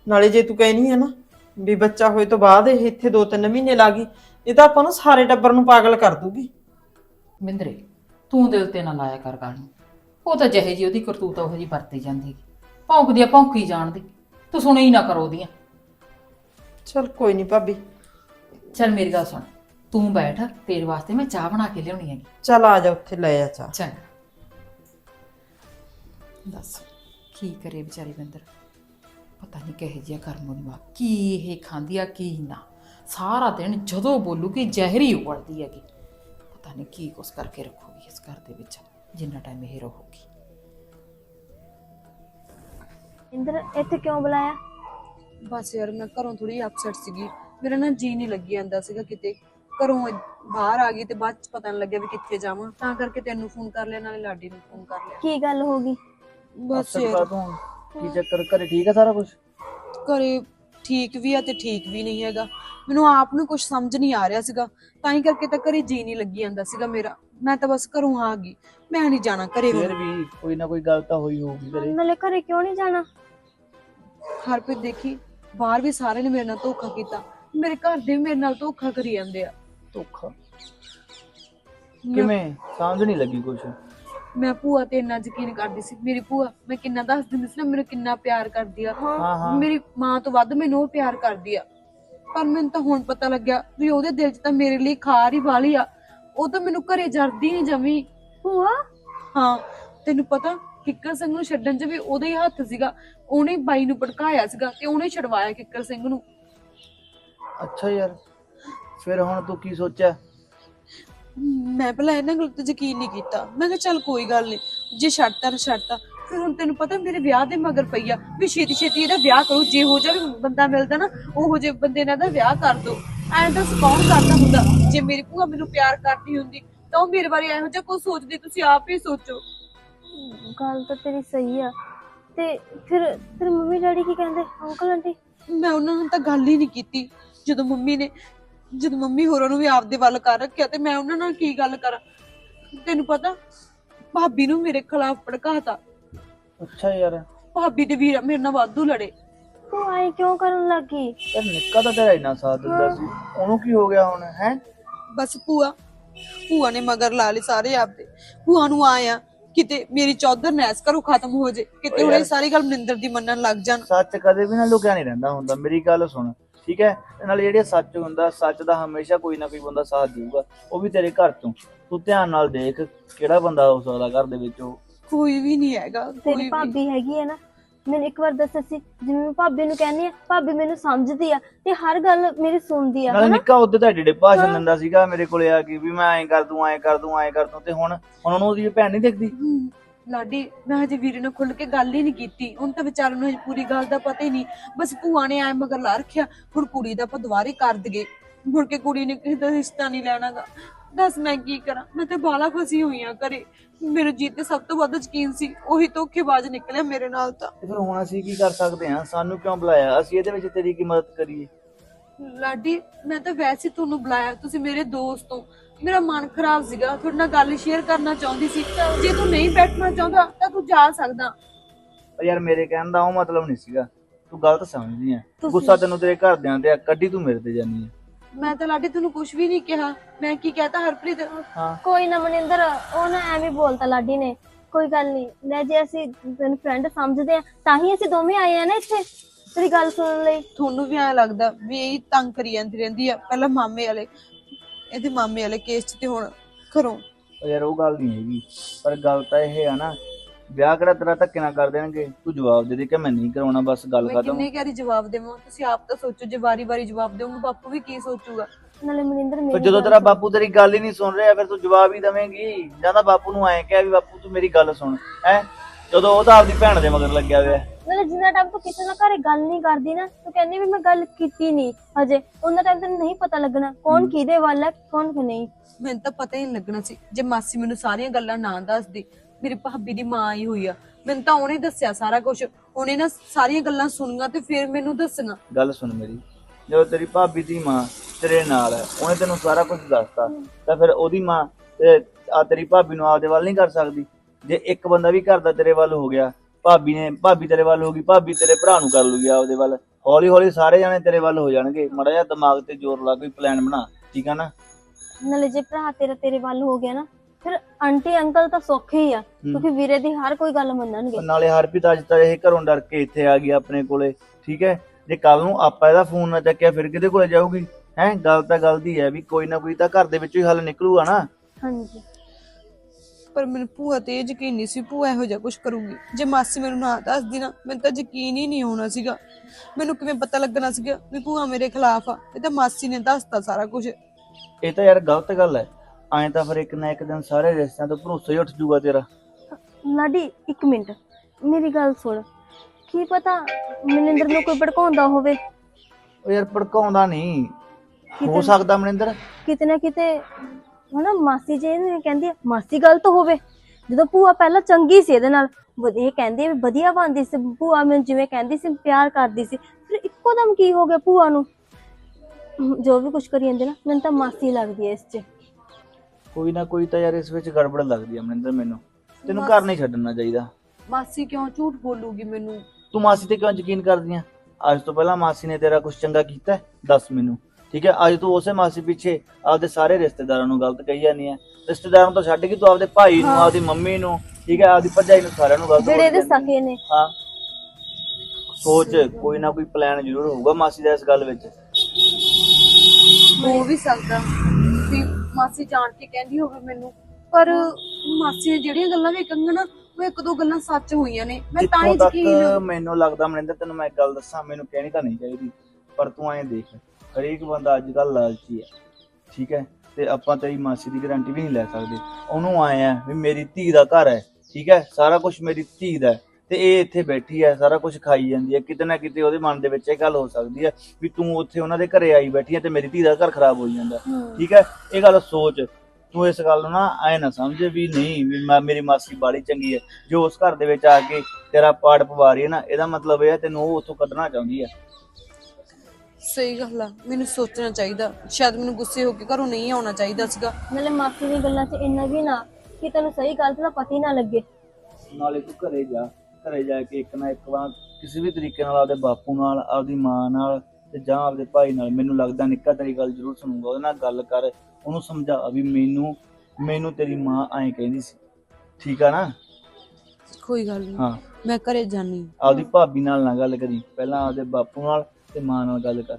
ਨਾਲੇ ਜੇ ਤੂੰ ਕਹਿਨੀ ਹੈ ਨਾ ਵੀ ਬੱਚਾ ਹੋਏ ਤੋਂ ਬਾਅਦ ਇਹ ਇੱਥੇ 2-3 ਮਹੀਨੇ ਲਾ ਗਈ ਇਹ ਤਾਂ ਆਪਾਂ ਨੂੰ ਸਾਰੇ ਟੱਬਰ ਨੂੰ ਪਾਗਲ ਕਰ ਦੂਗੀ। ਬਿੰਦਰੇ ਤੂੰ ਦਿਲ ਤੇ ਨਾ ਲਾਇਆ ਕਰ ਗੱਲ ਨੂੰ। ਉਹ ਤਾਂ ਜਿਹੇ ਜੀ ਉਹਦੀ ਕਰਤੂਤ ਉਹ ਜੀ ਵਰਤੀ ਜਾਂਦੀ। ਭੌਂਕਦੀ ਆ ਭੌਂਕੀ ਜਾਣਦੀ। ਤੂੰ ਸੁਣੇ ਹੀ ਨਾ ਕਰੋ ਉਹਦੀਆਂ। ਚਲ ਕੋਈ ਨਹੀਂ ਭਾਬੀ। ਚੱਲ ਮੇਰੀ ਗੱਲ ਸੁਣ ਤੂੰ ਬੈਠ ਤੇਰੇ ਵਾਸਤੇ ਮੈਂ ਚਾਹ ਬਣਾ ਕੇ ਲਿਆਉਣੀ ਹੈਗੀ। ਚੱਲ ਆ ਜਾ ਉੱਥੇ ਲੈ ਆ ਚਾਹ। ਚੰਗਾ। ਦੱਸ ਕੀ ਕਰੇ ਵਿਚਾਰੀ ਬੰਦਰ? ਪਤਾ ਨਹੀਂ ਕਿਹੇ ਜਿਹਾ ਕਰਮ ਉਹਨੂੰ ਕੀ ਇਹ ਖਾਂਦੀ ਆ ਕੀ ਨਾ। ਸਾਰਾ ਦਿਨ ਜਦੋਂ ਬੋਲੂ ਕਿ ਜ਼ਹਿਰੀ ਉਗਲਦੀ ਹੈਗੀ। ਪਤਾ ਨਹੀਂ ਕੀ ਕੁਛ ਕਰਕੇ ਰੱਖੂਗੀ ਇਸ ਘਰ ਦੇ ਵਿੱਚ ਜਿੰਨਾ ਟਾਈਮ ਇਹ ਰਹੂਗੀ। ਇੰਦਰ ਇੱਥੇ ਕਿਉਂ ਬੁਲਾਇਆ? ਬਸ ਯਾਰ ਮੈਂ ਘਰੋਂ ਥੋੜੀ ਅਪਸੈਟ ਸੀਗੀ। ਮੇਰਾ ਨਾ ਜੀ ਨਹੀਂ ਲੱਗੀ ਜਾਂਦਾ ਸੀਗਾ ਕਿਤੇ। ਘਰੋਂ ਬਾਹਰ ਆ ਗਈ ਤੇ ਬਾਅਦ ਚ ਪਤਾ ਨਹੀਂ ਲੱਗਿਆ ਵੀ ਕਿੱਥੇ ਜਾਵਾਂ। ਤਾਂ ਕਰਕੇ ਤੈਨੂੰ ਫੋਨ ਕਰ ਲਿਆ ਨਾਲੇ ਲਾਡੀ ਨੂੰ ਫੋਨ ਕਰ ਲਿਆ। ਕੀ ਗੱਲ ਹੋ ਗਈ? ਬਸ ਯਾਰ। ਤੂੰ। ਕੀ ਚੱਕਰ? ਘਰੇ ਠੀਕ ਆ ਸਾਰਾ ਕੁਝ ਘਰੇ ਠੀਕ ਵੀ ਆ ਤੇ ਠੀਕ ਵੀ ਨਹੀਂ ਹੈਗਾ। ਮੈਨੂੰ ਆਪ ਨੂੰ ਕੁਝ ਸਮਝ ਨਹੀਂ ਆ ਰਿਹਾ ਸੀਗਾ। ਤਾਂ ਹੀ ਕਰਕੇ ਤਾਂ ਘਰੇ ਜੀ ਨਹੀਂ ਲੱਗੀ ਜਾਂਦਾ ਸੀਗਾ ਮੇਰਾ। ਮੈਂ ਤਾਂ ਬਸ ਘਰੋਂ ਆ ਗਈ। ਮੈਂ ਨਹੀਂ ਜਾਣਾ ਘਰੇ ਫਿਰ ਵੀ ਕੋਈ ਨਾ ਕੋਈ ਗੱਲ ਤਾਂ ਹੋਈ ਹੋਊਗੀ ਘਰੇ। ਨਾਲੇ ਘਰੇ ਕਿਉਂ ਨਹੀਂ ਜਾਣਾ? ਹਰਪ੍ਰੀਤ ਦੇਖੀ ਬਾਹਰ ਵੀ ਸਾਰਿਆਂ ਨੇ ਮੇਰੇ ਨਾਲ ਧੋਖਾ ਕੀਤਾ। ਮੇਰੇ ਘਰ ਦੇ ਵੀ ਮੇਰੇ ਨਾਲ ਧੋਖਾ ਕਰੀ ਜਾਂਦੇ ਆ। ਧੋਖਾ? ਕਿਵੇਂ? ਸਮਝ ਨਹੀਂ ਲੱਗੀ ਕੁਝ ਮੈਂ ਭੂਆ ਤੇ ਇੰਨਾ ਯਕੀਨ ਕਰਦੀ ਸੀ। ਮੇਰੀ ਭੂਆ ਮੈਂ ਕਿੰਨਾ ਦੱਸ ਦਿੰਦੀ ਸੀ ਨਾ ਮੈਨੂੰ ਕਿੰਨਾ ਪਿਆਰ ਕਰਦੀ ਆ। ਮੇਰੀ ਮਾਂ ਤੋਂ ਵੱਧ ਮੈਨੂੰ ਉਹ ਪਿਆਰ ਕਰਦੀ ਆ। ਪਰ ਮੈਨੂੰ ਤਾਂ ਹੁਣ ਪਤਾ ਲੱਗਿਆ ਵੀ ਉਹਦੇ ਦਿਲ 'ਚ ਤਾਂ ਮੇਰੇ ਲਈ ਖਾਰ ਹੀ ਵਾਲੀ ਆ। ਉਹ ਤਾਂ ਮੈਨੂੰ ਘਰੇ ਜਰਦੀ ਨਹੀਂ ਜਮੀ। ਭੂਆ? ਹਾਂ ਤੈਨੂੰ ਪਤਾ ਕਿੱਕਰ ਸਿੰਘ ਨੂੰ ਛੱਡਣ 'ਚ ਵੀ ਉਹਦਾ ਹੀ ਹੱਥ ਸੀਗਾ ਉਹਨੇ ਬਾਈ ਨੂੰ ਭੜਕਾਇਆ ਸੀਗਾ ਤੇ ਉਹਨੇ ਛਡਵਾਇਆ ਕਿੱਕਰ ਸਿੰਘ ਨੂੰ। ਅੱਛਾ ਯਾਰ ਫਿਰ ਹੁਣ ਤੂੰ ਕੀ ਸੋਚਿਆ? ਮੈਂ ਪਹਿਲਾਂ ਇਹਨਾਂ ਗੱਲ ਤੇ ਯਕੀਨ ਨਹੀਂ ਕੀਤਾ। ਮੈਂ ਕਿਹਾ ਚੱਲ ਕੋਈ ਗੱਲ ਨਹੀਂ ਜੇ ਛੱਡਤਾ ਤਾਂ ਛੱਡਤਾ। ਫਿਰ ਹੁਣ ਤੈਨੂੰ ਪਤਾ ਮੇਰੇ ਵਿਆਹ ਦੇ ਮਗਰ ਪਈ ਆ ਵੀ ਛੇਤੀ ਛੇਤੀ ਇਹਦਾ ਵਿਆਹ ਕਰੋ ਜੇ ਹੋ ਜਾ ਵੀ ਬੰਦਾ ਮਿਲਦਾ ਨਾ ਉਹੋ ਜਿਹੇ ਬੰਦੇ ਨਾਲ ਦਾ ਵਿਆਹ ਕਰ ਦੋ। ਐਂ ਤਾਂ ਕੌਣ ਕਰਦਾ ਹੁੰਦਾ ਜੇ ਮੇਰੀ ਭੂਆ ਮੈਨੂੰ ਪਿਆਰ ਕਰਦੀ ਹੁੰਦੀ ਤਾਂ ਉਹ ਮੇਰੇ ਬਾਰੇ ਇਹੋ ਜਿਹਾ ਕੁਝ ਸੋਚਦੀ ਤੁਸੀਂ ਆਪ ਹੀ ਸੋਚੋ। ਗੱਲ ਤਾਂ ਤੇਰੀ ਸਹੀ ਆ। ਤੇ ਫਿਰ ਫਿਰ ਮੰਮੀ ਡੈਡੀ ਕੀ ਕਹਿੰਦੇ? Uncle aunty? ਮੈਂ ਉਹਨਾਂ ਨਾਲ ਤਾਂ ਗੱਲ ਹੀ ਨਹੀਂ ਕੀਤੀ। ਜਦੋਂ ਮੰਮੀ ਨੇ ਜਦੋਂ ਮੰਮੀ ਹੋਰਾਂ ਨੂੰ ਵੀ ਆਪਦੇ ਵੱਲ ਕਰ ਰੱਖਿਆ ਤੇ ਮੈਂ ਉਹਨਾਂ ਨਾਲ ਕੀ ਗੱਲ ਕਰਾਂ? ਤੈਨੂੰ ਪਤਾ ਭਾਬੀ ਨੂੰ ਮੇਰੇ ਖਿਲਾਫ ਭੜਕਾਤਾ। ਅੱਛਾ ਯਾਰ। ਭਾਬੀ ਦੇ ਵੀਰ ਮੇਰੇ ਨਾਲ ਵਾਧੂ ਲੜੇ। ਤੂੰ ਆਏ ਕਿਉਂ ਕਰਨ ਲੱਗੀ ਯਾਰ ਨਿੱਕਾ ਤਾਂ ਤੇਰਾ ਇੰਨਾ ਸਾਥ ਦਿੰਦਾ ਸੀ। ਉਹਨੂੰ ਕੀ ਹੋ ਗਿਆ ਹੁਣ ਹੈ? ਬਸ ਭੂਆ ਭੂਆ ਨੇ ਮਗਰ ਲਾ ਲਏ ਸਾਰੇ ਆਪਦੇ। ਭੂਆ ਨੂੰ ਆਇਆ। ਕਿਤੇ ਮੇਰੀ ਚੌਧਰ ਨੈਸ ਕਰੋ ਖਤਮ ਹੋ ਜੇ ਕਿਤੇ ਹੁਣ ਇਹ ਸਾਰੀ ਗੱਲ ਮਨਿੰਦਰ ਦੀ ਮੰਨਣ ਲੱਗ ਜਾਣ। ਸੱਚ ਕਦੇ ਵੀ ਨਾ ਲੁਕਿਆ ਨਹੀਂ ਰਹਿੰਦਾ ਹੁੰਦਾ ਮੇਰੀ ਗੱਲ ਸੁਣ ਠੀਕ ਹੈ? ਨਾਲੇ ਜਿਹੜੇ ਸੱਚ ਹੁੰਦਾ ਸੱਚ ਦਾ ਹਮੇਸ਼ਾ ਕੋਈ ਨਾ ਕੋਈ ਬੰਦਾ ਸਾਥ ਦੇਊਗਾ ਉਹ ਵੀ ਤੇਰੇ ਘਰ ਤੋਂ। ਤੂੰ ਧਿਆਨ ਨਾਲ ਦੇਖ ਕਿਹੜਾ ਬੰਦਾ ਹੋ ਸਕਦਾ ਘਰ ਦੇ ਵਿੱਚ ਉਹ। ਕੋਈ ਵੀ ਨਹੀਂ ਹੈਗਾ ਕੋਈ ਤੇਰੀ ਵੀ। ਭਾਬੀ ਹੈਗੀ ਹੈ ਨਾ ਮੈਨੂੰ ਇੱਕ ਵਾਰ ਦੱਸਿਆ ਸੀ ਜਿਵੇਂ ਮੈਂ ਭਾਬੀ ਨੂੰ ਕਹਿੰਦੀ ਆ ਭਾਬੀ ਮੈਨੂੰ ਸਮਝਦੀ ਆ ਤੇ ਹਰ ਗੱਲ ਮੇਰੀ ਸੁਣਦੀ ਆ ਨਾਲੇ ਹਨਾ? ਨਿੱਕਾ ਉਹਦੇ ਤਾਂ ਏਡੇ ਭਾਸ਼ਣ ਦਿੰਦਾ ਸੀਗਾ ਮੇਰੇ ਕੋਲੇ ਆ ਕੇ ਵੀ ਮੈਂ ਐਂ ਕਰ ਦੂੰ ਐਂ ਕਰ ਦੂੰ ਐਂ ਕਰ ਦੂੰ ਤੇ ਹੁਣ ਹੁਣ ਉਹਨੂੰ ਉਹਦੀ ਭੈਣ ਨਹੀਂ ਦਿਖਦੀ? ਲਾਡੀ ਮੈਂ ਹਜੇ ਵੀਰੇ ਨਾਲ ਖੁੱਲ ਕੇ ਗੱਲ ਹੀ ਨਹੀਂ ਕੀਤੀ। ਹੁਣ ਤਾਂ ਵਿਚਾਰ ਨੂੰ ਹਜੇ ਪੂਰੀ ਗੱਲ ਦਾ ਪਤਾ ਹੀ ਨਹੀਂ ਬਸ ਭੂਆ ਨੇ ਐ ਮਗਰ ਲਾ ਰੱਖਿਆ ਹੁਣ ਕੁੜੀ ਦਾ ਆਪਾਂ ਦੁਬਾਰੇ ਕਰ ਦਈਏ। ਮੁੜ ਕੇ ਕੁੜੀ ਨੇ ਕਿਸੇ ਦਾ ਰਿਸ਼ਤਾ ਨਹੀਂ ਲੈਣਾਗਾ। ਦੱਸ ਮੈਂ ਕੀ ਕਰਾਂ? ਮੈਂ ਤੇ ਬਾਲਾ ਫਸੀ ਹੋਈ ਆ ਘਰੇ। ਮੇਰੇ ਜੀਤ ਤੇ ਸਭ ਤੋਂ ਵੱਧ ਯਕੀਨ ਸੀ ਉਹੀ ਧੋਖੇਬਾਜ਼ ਨਿਕਲਿਆ ਮੇਰੇ ਨਾਲ ਤਾਂ। ਤੇ ਫਿਰ ਹੁਣ ਅਸੀਂ ਕੀ ਕਰ ਸਕਦੇ ਹਾਂ ਸਾਨੂੰ ਕਿਉਂ ਬੁਲਾਇਆ? ਅਸੀਂ ਇਹਦੇ ਵਿੱਚ ਤੇਰੀ ਕੀ ਮਦਦ ਕਰੀਏ? ਲਾਡੀ ਮੈਂ ਤਾਂ ਵੈਸੇ ਤੁਹਾਨੂੰ ਬੁਲਾਇਆ। ਤੁਸੀਂ ਮੇਰੇ ਦੋਸਤ ਹੋ। ਮੇਰਾ ਮਨ ਖਰਾਬ ਸੀਗਾ। ਤੁਹਾਡੇ ਨਾਲ ਗੱਲ ਸ਼ੇਅਰ ਕਰਨਾ ਚਾਹੁੰਦੀ ਸੀ। ਜੇ ਤੂੰ ਨਹੀਂ ਬੈਠਣਾ ਚਾਹੁੰਦਾ ਤਾਂ ਤੂੰ ਜਾ ਸਕਦਾ। ਪਰ ਯਾਰ ਮੇਰੇ ਕਹਿਣ ਦਾ ਉਹ ਮਤਲਬ ਨਹੀਂ ਸੀਗਾ। ਤੂੰ ਗਲਤ ਸਮਝਦੀ ਆ। ਗੁੱਸਾ ਤੈਨੂੰ ਤੇਰੇ ਘਰਦਿਆਂ ਤੇ ਆ। ਕੱਢੀ ਤੂੰ ਮੇਰੇ ਤੇ ਜਾਨੀ ਆ। ਮੈਂ ਤਾਂ ਲਾਡੀ ਤੁਹਾਨੂੰ ਕੁਝ ਵੀ ਨਹੀਂ ਕਿਹਾ। ਮੈਂ ਕੀ ਕਹਤਾ ਹਰਪ੍ਰੀਤ? ਹਾਂ। ਕੋਈ ਨਾ ਮਨਿੰਦਰ ਉਹ ਨਾ ਐਵੇਂ ਬੋਲਤਾ ਲਾਡੀ ਨੇ। ਕੋਈ ਗੱਲ ਨਹੀਂ। ਲੈ ਜੇ ਅਸੀਂ ਤੈਨੂੰ ਫਰੈਂਡ ਸਮਝਦੇ ਆ ਤਾਂ ਹੀ ਅਸੀਂ ਦੋਵੇਂ ਆਏ ਆ ਨਾ ਇੱਥੇ। ਤੇਰੀ ਗੱਲ ਸੁਣਨ ਲਈ। ਤੁਹਾਨੂੰ ਵੀ ਐਂ ਲੱਗਦਾ ਵੀ ਇਹ ਤੰਗ ਕਰੀ ਜਾਂਦੀ ਰਹਿੰਦੀ ਆ ਪਹਿਲਾਂ ਮਾਮੇ ਵਾਲੇ। ਇਹਦੇ ਮਾਮੇ ਵਾਲੇ ਕੇਸ 'ਚ ਤੇ ਹੁਣ ਘਰੋਂ। ਉਹ ਯਾਰ ਉਹ ਗੱਲ ਨਹੀਂ ਹੈਗੀ। ਪਰ ਗੱਲ ਤਾਂ ਇਹ ਆ ਨਾ ਵਿਆਹ ਕਿਹੜਾ ਤੇਰਾ ਧੱਕੇ ਨਾਲ ਕਰ ਦੇਣਗੇ? ਤੂੰ ਜਵਾਬ ਦੇ ਦੇ ਕਿ ਮੈਂ ਨਹੀਂ ਕਰਾਉਣਾ ਬਸ ਗੱਲ ਮੈਂ ਖਤਮ। ਕਿੰਨੇ ਕਹਿ ਜਵਾਬ ਦੇਵਾਂ? ਤੁਸੀਂ ਆਪ ਤਾਂ ਸੋਚੋ ਜੇ ਵਾਰੀ-ਵਾਰੀ ਜਵਾਬ ਦਿਓਗੇ ਬਾਪੂ ਵੀ ਕੀ ਸੋਚੂਗਾ? ਨਾਲੇ ਮਨਿੰਦਰ ਫਿਰ ਮੇਰੀ ਜਦੋਂ ਗੱਲ ਤੇਰਾ। ਬਾਪੂ ਤੇਰੀ ਗੱਲ ਹੀ ਨਹੀਂ ਸੁਣ ਰਿਹਾ ਫਿਰ ਤੂੰ ਜਵਾਬ ਹੀ ਦੇਵੇਂਗੀ। ਜਾਂ ਤਾਂ ਬਾਪੂ ਨੂੰ ਐਂ ਕਹਿ ਵੀ ਬਾਪੂ ਤੂੰ ਮੇਰੀ ਗੱਲ ਸੁਣ। ਹੈ? ਜਦੋਂ ਉਹ ਤਾਂ ਆਪਦੀ ਭੈਣ ਦੇ ਮਗਰ ਲੱਗਿਆ ਹੋਇਆ। ਹੈ। ਨਾਲੇ ਜਿੰਨਾ ਟਾਈਮ ਤੂੰ ਕਿਸੇ ਨਾਲ ਘਰੇ ਗੱਲ ਨਹੀਂ ਕਰਦੀ ਨਾ ਤੂੰ ਕਹਿੰਦੀ ਵੀ ਮੈਂ ਗੱਲ ਕੀਤੀ ਨਹੀਂ ਹਜੇ। ਉਹਨਾਂ ਟਾਈਮ ਤੈਨੂੰ ਨਹੀਂ ਪਤਾ ਲੱਗਣਾ ਕੌਣ ਕਿਹਦੇ ਵੱਲ ਹੈ ਕੌਣ ਕਿ ਨਹੀਂ। ਮੈਨੂੰ ਤਾਂ ਪਤਾ ਹੀ ਨਹੀਂ ਲੱਗਣਾ ਸੀ ਜੇ ਮਾਸੀ ਮੈਨੂੰ ਸਾਰੀਆਂ ਗੱਲਾਂ ਨਾ ਦੱਸਦੀ ਮੇਰੀ ਭਾਬੀ ਦੀ ਮਾਂ ਆਈ ਹੋਈ ਆ। ਮੈਨੂੰ ਤਾਂ ਉਹਨੇ ਦੱਸਿਆ ਸਾਰਾ ਕੁਝ ਉਹਨੇ ਨਾ ਸਾਰੀਆਂ ਗੱਲਾਂ ਸੁਣੀਆਂ ਤੇ ਫਿਰ ਮੈਨੂੰ ਦੱਸਣਾ ਗੱਲ ਸੁਣ ਮੇਰੀ। ਜਦੋਂ ਤੇਰੀ ਭਾਬੀ ਦੀ ਮਾਂ ਤੇਰੇ ਨਾਲ ਹੈ ਉਹਨੇ ਤੈਨੂੰ ਸਾਰਾ ਕੁਝ ਦੱਸਤਾ। ਤਾਂ ਫਿਰ ਉਹਦੀ ਮਾਂ ਤੇ ਆ ਤੇਰੀ ਭਾਬੀ ਨੂੰ ਆਪਦੇ ਵੱਲ ਨਹੀਂ ਕਰ ਸਕਦੀ। ਜੇ ਇੱਕ ਬੰਦਾ ਵੀ ਘਰ ਦਾ ਤੇਰੇ ਵੱਲ ਹੋ ਗਿਆ ਭਾਬੀ ਨੇ ਭਾਬੀ ਤੇਰੇ ਵੱਲ ਹੋ ਗਈ ਭਾਬੀ ਤੇਰੇ ਭਰਾ ਨੂੰ ਕਰ ਲੂਗੀ ਆਪਦੇ ਵੱਲ। ਹੌਲੀ ਹੌਲੀ ਸਾਰੇ ਜਾਣੇ ਤੇਰੇ ਵੱਲ ਹੋ ਜਾਣਗੇ। ਮੜਾ ਜਿਹਾ ਦਿਮਾਗ ਤੇ ਜ਼ੋਰ ਲਾ ਕੋਈ ਪਲਾਨ ਬਣਾ। ਠੀਕ ਆ ਨਾ? ਨਾਲੇ ਜੇ ਭਰਾ ਤੇਰਾ ਤੇਰੇ ਵੱਲ ਹੋ ਗਿਆ ਨਾ ਫਿਰ ਆਂਟੀ ਅੰਕਲ ਤਾਂ ਸੌਖੇ ਹੀ ਆ ਕਿਉਂਕਿ ਵੀਰੇ ਦੀ ਹਰ ਕੋਈ ਗੱਲ ਮੰਨਣਗੇ। ਨਾਲੇ ਹਰਪ੍ਰੀਤ ਅੱਜ ਤਾਂ ਇਹ ਘਰੋਂ ਡਰ ਕੇ ਇੱਥੇ ਆ ਗਈ ਆਪਣੇ ਕੋਲੇ ਠੀਕ ਹੈ? ਜੇ ਕੱਲ ਨੂੰ ਆਪਾਂ ਇਹਦਾ ਫੋਨ ਨਾ ਚੱਕਿਆ ਫਿਰ ਕਿਹਦੇ ਕੋਲੇ ਜਾਊਗੀ? ਹੈ? ਗੱਲ ਤਾਂ ਗੱਲ ਦੀ ਹੈ ਵੀ ਕੋਈ ਨਾ ਕੋਈ ਤਾਂ ਘਰ ਦੇ ਵਿੱਚੋਂ ਹੀ ਹੱਲ ਨਿਕਲੂਗਾ ਨਾ। ਹਾਂਜੀ। ਪਰ ਮੈਨੂੰ ਭੂਆ ਤੇ ਇਹ ਯਕੀਨ ਨਹੀਂ ਸੀ ਭੂਆ ਇਹੋ ਜਿਹਾ ਕੁਝ ਕਰੂਗੀ। ਜੇ ਮਾਸੀ ਮੈਨੂੰ ਨਾ ਦੱਸਦੀ ਨਾ ਮੈਨੂੰ ਤਾਂ ਯਕੀਨ ਹੀ ਨਹੀਂ ਹੋਣਾ ਸੀਗਾ। ਮੈਨੂੰ ਕਿਵੇਂ ਪਤਾ ਲੱਗਣਾ ਸੀਗਾ ਵੀ ਭੂਆ ਮੇਰੇ ਖਿਲਾਫ ਆ? ਇਹ ਤਾਂ ਮਾਸੀ ਨੇ ਦੱਸਤਾ ਸਾਰਾ ਕੁਝ ਇਹ ਤਾਂ ਯਾਰ ਗਲਤ ਗੱਲ ਹੈ। ਐਂ ਤਾਂ ਫਿਰ ਇੱਕ ਨਾ ਇੱਕ ਦਿਨ ਸਾਰੇ ਰਿਸ਼ਤਿਆਂ ਤੋਂ ਭਰੋਸਾ ਹੀ ਉੱਠ ਜੂਗਾ ਤੇਰਾ। ਲਾਡੀ ਇੱਕ ਮਿੰਟ। ਮੇਰੀ ਗੱਲ ਸੁਣ। ਕੀ ਪਤਾ ਮਨਿੰਦਰ ਨੂੰ ਕੋਈ ਭੜਕਾਉਂਦਾ ਹੋਵੇ? ਉਹ ਯਾਰ ਭੜਕਾਉਂਦਾ ਨਹੀਂ। ਹੋ ਕਿਤੇ- ਸਕਦਾ ਮਨਿੰਦਰ? ਕਿਤੇ ਨਾ ਕਿਤੇ ਹਨਾ ਮਾਸੀ ਜੀ ਨੇ ਕਹਿੰਦੀ ਆ, ਮਾਸੀ ਗਲਤ ਹੋਵੇ। ਜਦੋਂ ਭੂਆ ਪਹਿਲਾਂ ਚੰਗੀ ਸੀ ਇਹਦੇ ਨਾਲ ਵਧ- ਇਹ ਕਹਿੰਦੀ ਆ ਵੀ ਵਧੀਆ ਬਣਦੀ ਸੀ। ਭੂਆ ਮੈਨੂੰ ਜਿਵੇਂ ਕਹਿੰਦੀ ਸੀ ਪਿਆਰ ਕਰਦੀ ਸੀ। ਫਿਰ ਇੱਕੋ ਦਮ ਕੀ ਹੋ ਗਿਆ ਭੂਆ ਨੂੰ? ਹਮ, ਜੋ ਵੀ ਕੁਝ ਕਰੀ ਜਾਂਦੇ ਨਾ ਮੈਨੂੰ ਤਾਂ ਮਾਸੀ ਲੱਗਦੀ ਹੈ ਇਸ 'ਚ। ਕੋਈ ਨਾ ਕੋਈ ਤਾਂ ਯਾਰ ਇਸ ਵਿੱਚ ਗੜਬੜ ਲੱਗਦੀ ਹੈ ਮਨਿੰਦਰ ਮੈਨੂੰ। ਤੈਨੂੰ ਘਰ ਨਹੀਂ ਛੱਡਣਾ ਚਾਹੀਦਾ। ਮਾਸੀ ਕਿਉਂ ਝੂਠ ਬੋਲੂਗੀ ਮੈਨੂੰ? ਤੂੰ ਮਾਸੀ ਤੇ ਕਿਉਂ ਯਕੀਨ ਕਰਦੀ ਆ? ਅੱਜ ਤੋਂ ਪਹਿਲਾਂ ਮਾਸੀ ਨੇ ਤੇਰਾ ਕੁਝ ਚੰਗਾ ਕੀਤਾ ਹੈ? ਦੱਸ ਮੈਨੂੰ। ਠੀਕ ਹੈ ਅੱਜ ਤੂੰ ਉਸੇ ਮਾਸੀ ਪਿੱਛੇ ਆਪਦੇ ਸਾਰੇ ਰਿਸ਼ਤੇਦਾਰਾਂ ਨੂੰ ਗਲਤ ਕਹੀ ਜਾਂਦੀ ਆ। ਰਿਸ਼ਤੇਦਾਰਾਂ ਨੂੰ ਤਾਂ ਛੱਡ ਕੇ ਤੂੰ ਆਪਦੇ ਭਾਈ ਨੂੰ ਆਪਦੀ ਮੰਮੀ ਨੂੰ ਠੀਕ ਹੈ ਆਪਦੀ ਭਰਜਾਈ ਨੂੰ ਸਾਰਿਆਂ ਨੂੰ ਗਲਤ ਜਿਹੜੇ ਬੋਲੀ ਇਹਦੇ ਜਾਂਦੀ ਆ। ਸਕੇ ਨੇ। ਹਾਂ। ਸੋਚ ਕੋਈ ਨਾ ਕੋਈ ਪਲਾਨ ਜ਼ਰੂਰ ਹੋਊਗਾ ਮਾਸੀ ਦਾ ਇਸ ਗੱਲ ਵਿੱਚ। ਹੋ ਵੀ ਸਕਦਾ। ਵੀ ਮਾਸੀ ਜਾਣ ਕੇ ਕਹਿੰਦੀ ਹੋਵੇ ਮੈਨੂੰ। ਪਰ ਮਾਸੀ ਨੇ ਜਿਹੜੀਆਂ ਗੱਲਾਂ ਵੀ ਕਹੀਆਂ ਨਾ ਉਹ ਇੱਕ ਦੋ ਗੱਲਾਂ ਸੱਚ ਹੋਈਆਂ ਨੇ। ਮੈਂ ਤਾਂ ਹੀ ਜਿੱਥੋਂ ਤੱਕ ਯਕੀਨ ਮੈਨੂੰ ਲੱਗਦਾ ਮਨਿੰਦਰ ਤੈਨੂੰ ਮੈਂ ਇੱਕ ਗੱਲ ਦੱਸਾਂ ਮੈਨੂੰ ਕਹਿਣੀ ਤਾਂ ਨਹੀਂ ਚਾਹੀਦੀ ਪਰ ਤੂੰ ਐਂ ਦੇਖ ਹਰੇਕ ਬੰਦਾ ਅੱਜ ਕੱਲ ਲਾਲਚੀ ਹੈ ਠੀਕ ਹੈ? ਤੇ ਆਪਾਂ ਤੇਰੀ ਮਾਸੀ ਦੀ ਗਾਰੰਟੀ ਵੀ ਨਹੀਂ ਲੈ ਸਕਦੇ। ਉਹਨੂੰ ਆਏ ਆ ਵੀ ਮੇਰੀ ਧੀ ਦਾ ਘਰ ਹੈ ਠੀਕ ਹੈ? ਸਾਰਾ ਕੁਝ ਮੇਰੀ ਧੀ ਦਾ ਹੈ। ਤੇ ਇਹ ਇੱਥੇ ਬੈਠੀ ਹੈ ਸਾਰਾ ਕੁਝ ਖਾਈ ਜਾਂਦੀ ਹੈ ਕਿਤੇ ਨਾ ਕਿਤੇ ਉਹਦੇ ਮਨ ਦੇ ਵਿੱਚ ਇਹ ਗੱਲ ਹੋ ਸਕਦੀ ਹੈ ਵੀ ਤੂੰ ਉੱਥੇ ਉਹਨਾਂ ਦੇ ਘਰੇ ਆਈ ਬੈਠੀ ਹੈ ਤੇ ਮੇਰੀ ਧੀ ਦਾ ਘਰ ਖਰਾਬ ਹੋਈ ਜਾਂਦਾ। ਠੀਕ ਹੈ ਇਹ ਗੱਲ ਸੋਚ। ਤੂੰ ਇਸ ਗੱਲ ਨੂੰ ਨਾ ਐ ਨਾ ਸਮਝ ਵੀ ਨਹੀਂ ਵੀ ਮੈਂ- ਮੇਰੀ ਮਾਸੀ ਬਾਲੀ ਚੰਗੀ ਹੈ ਜੋ ਉਸ ਘਰ ਦੇ ਵਿੱਚ ਆ ਕੇ ਤੇਰਾ ਪਾੜ ਪਵਾ ਰਹੀ ਹੈ ਨਾ ਇਹਦਾ ਮਤਲਬ ਇਹ ਹੈ ਤੈਨੂੰ ਉਹ ਉੱਥੋਂ ਕੱਢਣਾ ਚਾਹੁੰਦੀ ਹੈ ਸਹੀ ਗੱਲ ਆ। ਮੈਨੂੰ ਸੋਚਣਾ ਚਾਹੀਦਾ। ਸ਼ਾਇਦ ਮੈਨੂੰ ਗੁੱਸੇ ਹੋ ਕੇ ਘਰੋਂ ਨਹੀਂ ਆਉਣਾ ਚਾਹੀਦਾ ਸੀਗਾ। ਨਾਲੇ ਮਾਸੀ ਦੀ ਗੱਲਾਂ 'ਚ ਇੰਨਾ ਵੀ ਨਾ ਕਿ ਤੈਨੂੰ ਸਹੀ ਗੱਲ ਦਾ ਪਤਾ ਹੀ ਨਾ ਲੱਗੇ। ਨਾਲੇ ਤੂੰ ਘਰੇ ਜਾ। ਘਰੇ ਜਾ ਕੇ ਇੱਕ ਨਾ ਇੱਕ ਵਾਰ ਕਿਸੇ ਵੀ ਤਰੀਕੇ ਨਾਲ ਆਪਦੇ ਬਾਪੂ ਨਾਲ ਆਪਦੀ ਮਾਂ ਨਾਲ ਤੇ ਜਾਂ ਆਪਦੇ ਭਾਈ ਨਾਲ ਮੈਨੂੰ ਲੱਗਦਾ ਨਿੱਕਾ ਤੇਰੀ ਗੱਲ ਜ਼ਰੂਰ ਸੁਣੂਗਾ ਉਹਦੇ ਨਾਲ ਗੱਲ ਕਰ ਉਹਨੂੰ ਸਮਝਾ ਵੀ ਮੈਨੂੰ ਮੈਨੂੰ ਤੇਰੀ ਮਾਂ ਐਂ ਕਹਿੰਦੀ ਸੀ। ਠੀਕ ਆ ਨਾ? ਕੋਈ ਗੱਲ ਨਹੀਂ ਹਾਂ। ਮੈਂ ਘਰੇ ਜਾਣੀ ਆਪਦੀ ਭਾਬੀ ਨਾਲ ਨਾ ਗੱਲ ਕਰੀ ਪਹਿਲਾਂ ਆਪਦੇ ਬਾਪੂ ਨਾਲ ਤੇ ਮਾਂ ਨਾਲ ਗੱਲ ਕਰ।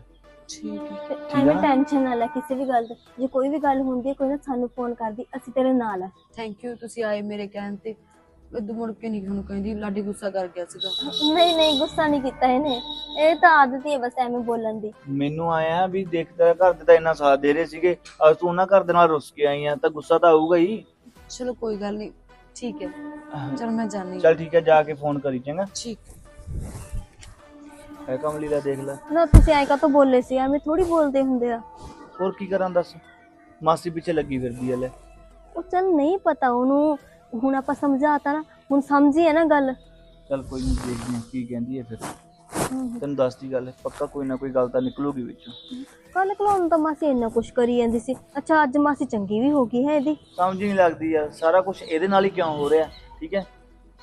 ਠੀਕ ਹੈ। ਐਵੇਂ ਨਾ? ਟੈਨਸ਼ਨ ਨਾ ਲੈ ਕਿਸੇ ਵੀ ਗੱਲ ਦੀ ਜੇ ਕੋਈ ਵੀ ਗੱਲ ਹੁੰਦੀ ਹੈ ਕੋਈ ਨਾ ਸਾਨੂੰ ਫੋਨ ਕਰਦੀ ਅਸੀਂ ਤੇਰੇ ਨਾਲ ਆ। ਥੈਂਕ ਯੂ ਤੁਸੀਂ ਆਏ ਮੇਰੇ ਕਹਿਣ ਤੇ। ਇਦੋਂ ਮੁੜ ਕੇ ਨਹੀਂ ਤੁਹਾਨੂੰ ਕਹਿੰਦੀ ਲਾਡੀ ਗੁੱਸਾ ਕਰ ਗਿਆ ਸੀਗਾ। ਨਹੀਂ ਨਹੀਂ ਗੁੱਸਾ ਨਹੀਂ ਕੀਤਾ ਇਹਨੇ। ਇਹ ਤਾਂ ਆਦਤ ਹੀ ਹੈ ਬਸ ਐਵੇਂ ਬੋਲਣ ਦੀ। ਮੈਨੂੰ ਆਇਆ ਵੀ ਦੇਖ ਤੇਰਾ ਘਰ ਦੇ ਤਾਂ ਇੰਨਾ ਸਾਥ ਦੇ ਰਹੇ ਸੀਗੇ ਅੱਜ ਤੂੰ ਉਹਨਾਂ ਘਰ ਦੇ ਨਾਲ ਰੁੱਸ ਕੇ ਆਈ ਆ ਤਾਂ ਗੁੱਸਾ ਤਾਂ ਆਊਗਾ ਹੀ। ਚਲੋ ਕੋਈ ਗੱਲ ਨਹੀਂ ਠੀਕ ਹੈ। ਚਲ ਮੈਂ ਜਾਣੀ ਚੱਲ ਠੀਕ ਹੈ ਜਾ ਕੇ ਫੋਨ ਕਰੀ ਚੰਗਾ। ਠੀਕ। ਹੈ ਕਮਲੀ ਦਾ ਦੇਖ ਲੈ। ਨਾ ਤੁਸੀਂ ਐਂ ਕਾਹਤੋਂ ਬੋਲੇ ਸੀ? ਐਵੇਂ ਥੋੜੀ ਬੋਲਦੇ ਹੁੰਦੇ ਆ। ਹੋਰ ਕੀ ਕਰਾਂ ਦੱਸ? ਮਾਸੀ ਪਿੱਛੇ ਲੱਗੀ ਫਿਰਦੀ ਐ ਲੈ। ਉਹ ਚੱਲ ਨਹੀਂ ਪਤਾ ਉਹਨੂੰ। ਹੁਣ ਆਪਾਂ ਸਮਝਾਤਾ ਨਾ ਹੁਣ ਸਮਝੀ ਹੈ ਨਾ ਗੱਲ। ਚੱਲ ਕੋਈ ਨਹੀਂ ਦੇਖਦੇ ਹਾਂ ਕੀ ਕਹਿੰਦੀ ਐ ਫਿਰ। ਤੈਨੂੰ ਦੱਸਦੀ ਗੱਲ ਪੱਕਾ ਕੋਈ ਨਾ ਕੋਈ ਗੱਲ ਤਾਂ ਨਿਕਲੂਗੀ ਵਿੱਚੋਂ। ਕੱਲ ਕਲਾਉਣ ਤਾਂ ਮਾਸੀ ਇੰਨਾ ਕੁਛ ਕਰੀ ਜਾਂਦੀ ਸੀ। ਅੱਛਾ ਅੱਜ ਮਾਸੀ ਚੰਗੀ ਵੀ ਹੋ ਗਈ ਹੈ ਇਹਦੀ। ਸਮਝ ਹੀ ਨਹੀਂ ਲੱਗਦੀ ਯਾਰ ਸਾਰਾ ਕੁਝ ਇਹਦੇ ਨਾਲ ਹੀ ਕਿਉਂ ਹੋ ਰਿਹਾ ਠੀਕ ਹੈ?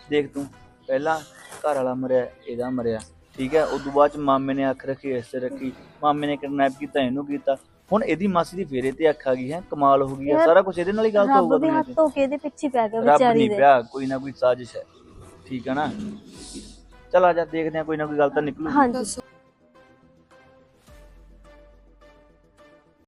ਦੇਖ ਤੂੰ ਪਹਿਲਾਂ ਘਰ ਵਾਲਾ ਮਰਿਆ ਇਹਦਾ ਮਰਿਆ ਠੀਕ ਹੈ? ਉਦੋਂ ਬਾਅਦ ਚ ਮਾਮੇ ਨੇ ਅੱਖ ਰੱਖੀ ਐਸੇ ਰੱਖੀ। ਮਾਮੇ ਨੇ ਕਿਡਨੈਪ ਕੀਤਾ ਇਹਨੂੰ ਕੀਤਾ। ਹੁਣ ਇਹਦੀ ਮਾਸੀ ਦੀ ਫੇਰੇ ਤੇ ਅੱਖ ਆ ਗਈ ਹੈ ਕਮਾਲ ਹੋ ਗਈ ਹੈ ਸਾਰਾ ਕੁਝ ਇਹਦੇ ਨਾਲ ਹੀ ਗਲਤ ਹੋਊਗਾ ਰੱਬ ਦੁਨੀਆ ਹੱਥ ਧੋ ਕੇ ਇਹਦੇ ਪਿੱਛੇ ਪੈ ਗਿਆ ਰੱਬ ਵਿਚਾਰੀ ਨਹੀਂ ਦੇ। ਪਿਆ ਕੋਈ ਨਾ ਕੋਈ ਸਾਜ਼ਿਸ਼ ਹੈ। ਠੀਕ ਹੈ ਨਾ? ਚਲ ਆ ਜਾ ਦੇਖਦੇ ਹਾਂ ਕੋਈ ਨਾ ਕੋਈ ਗੱਲ ਤਾਂ ਨਿਕਲੂ ਹਾਂਜੀ।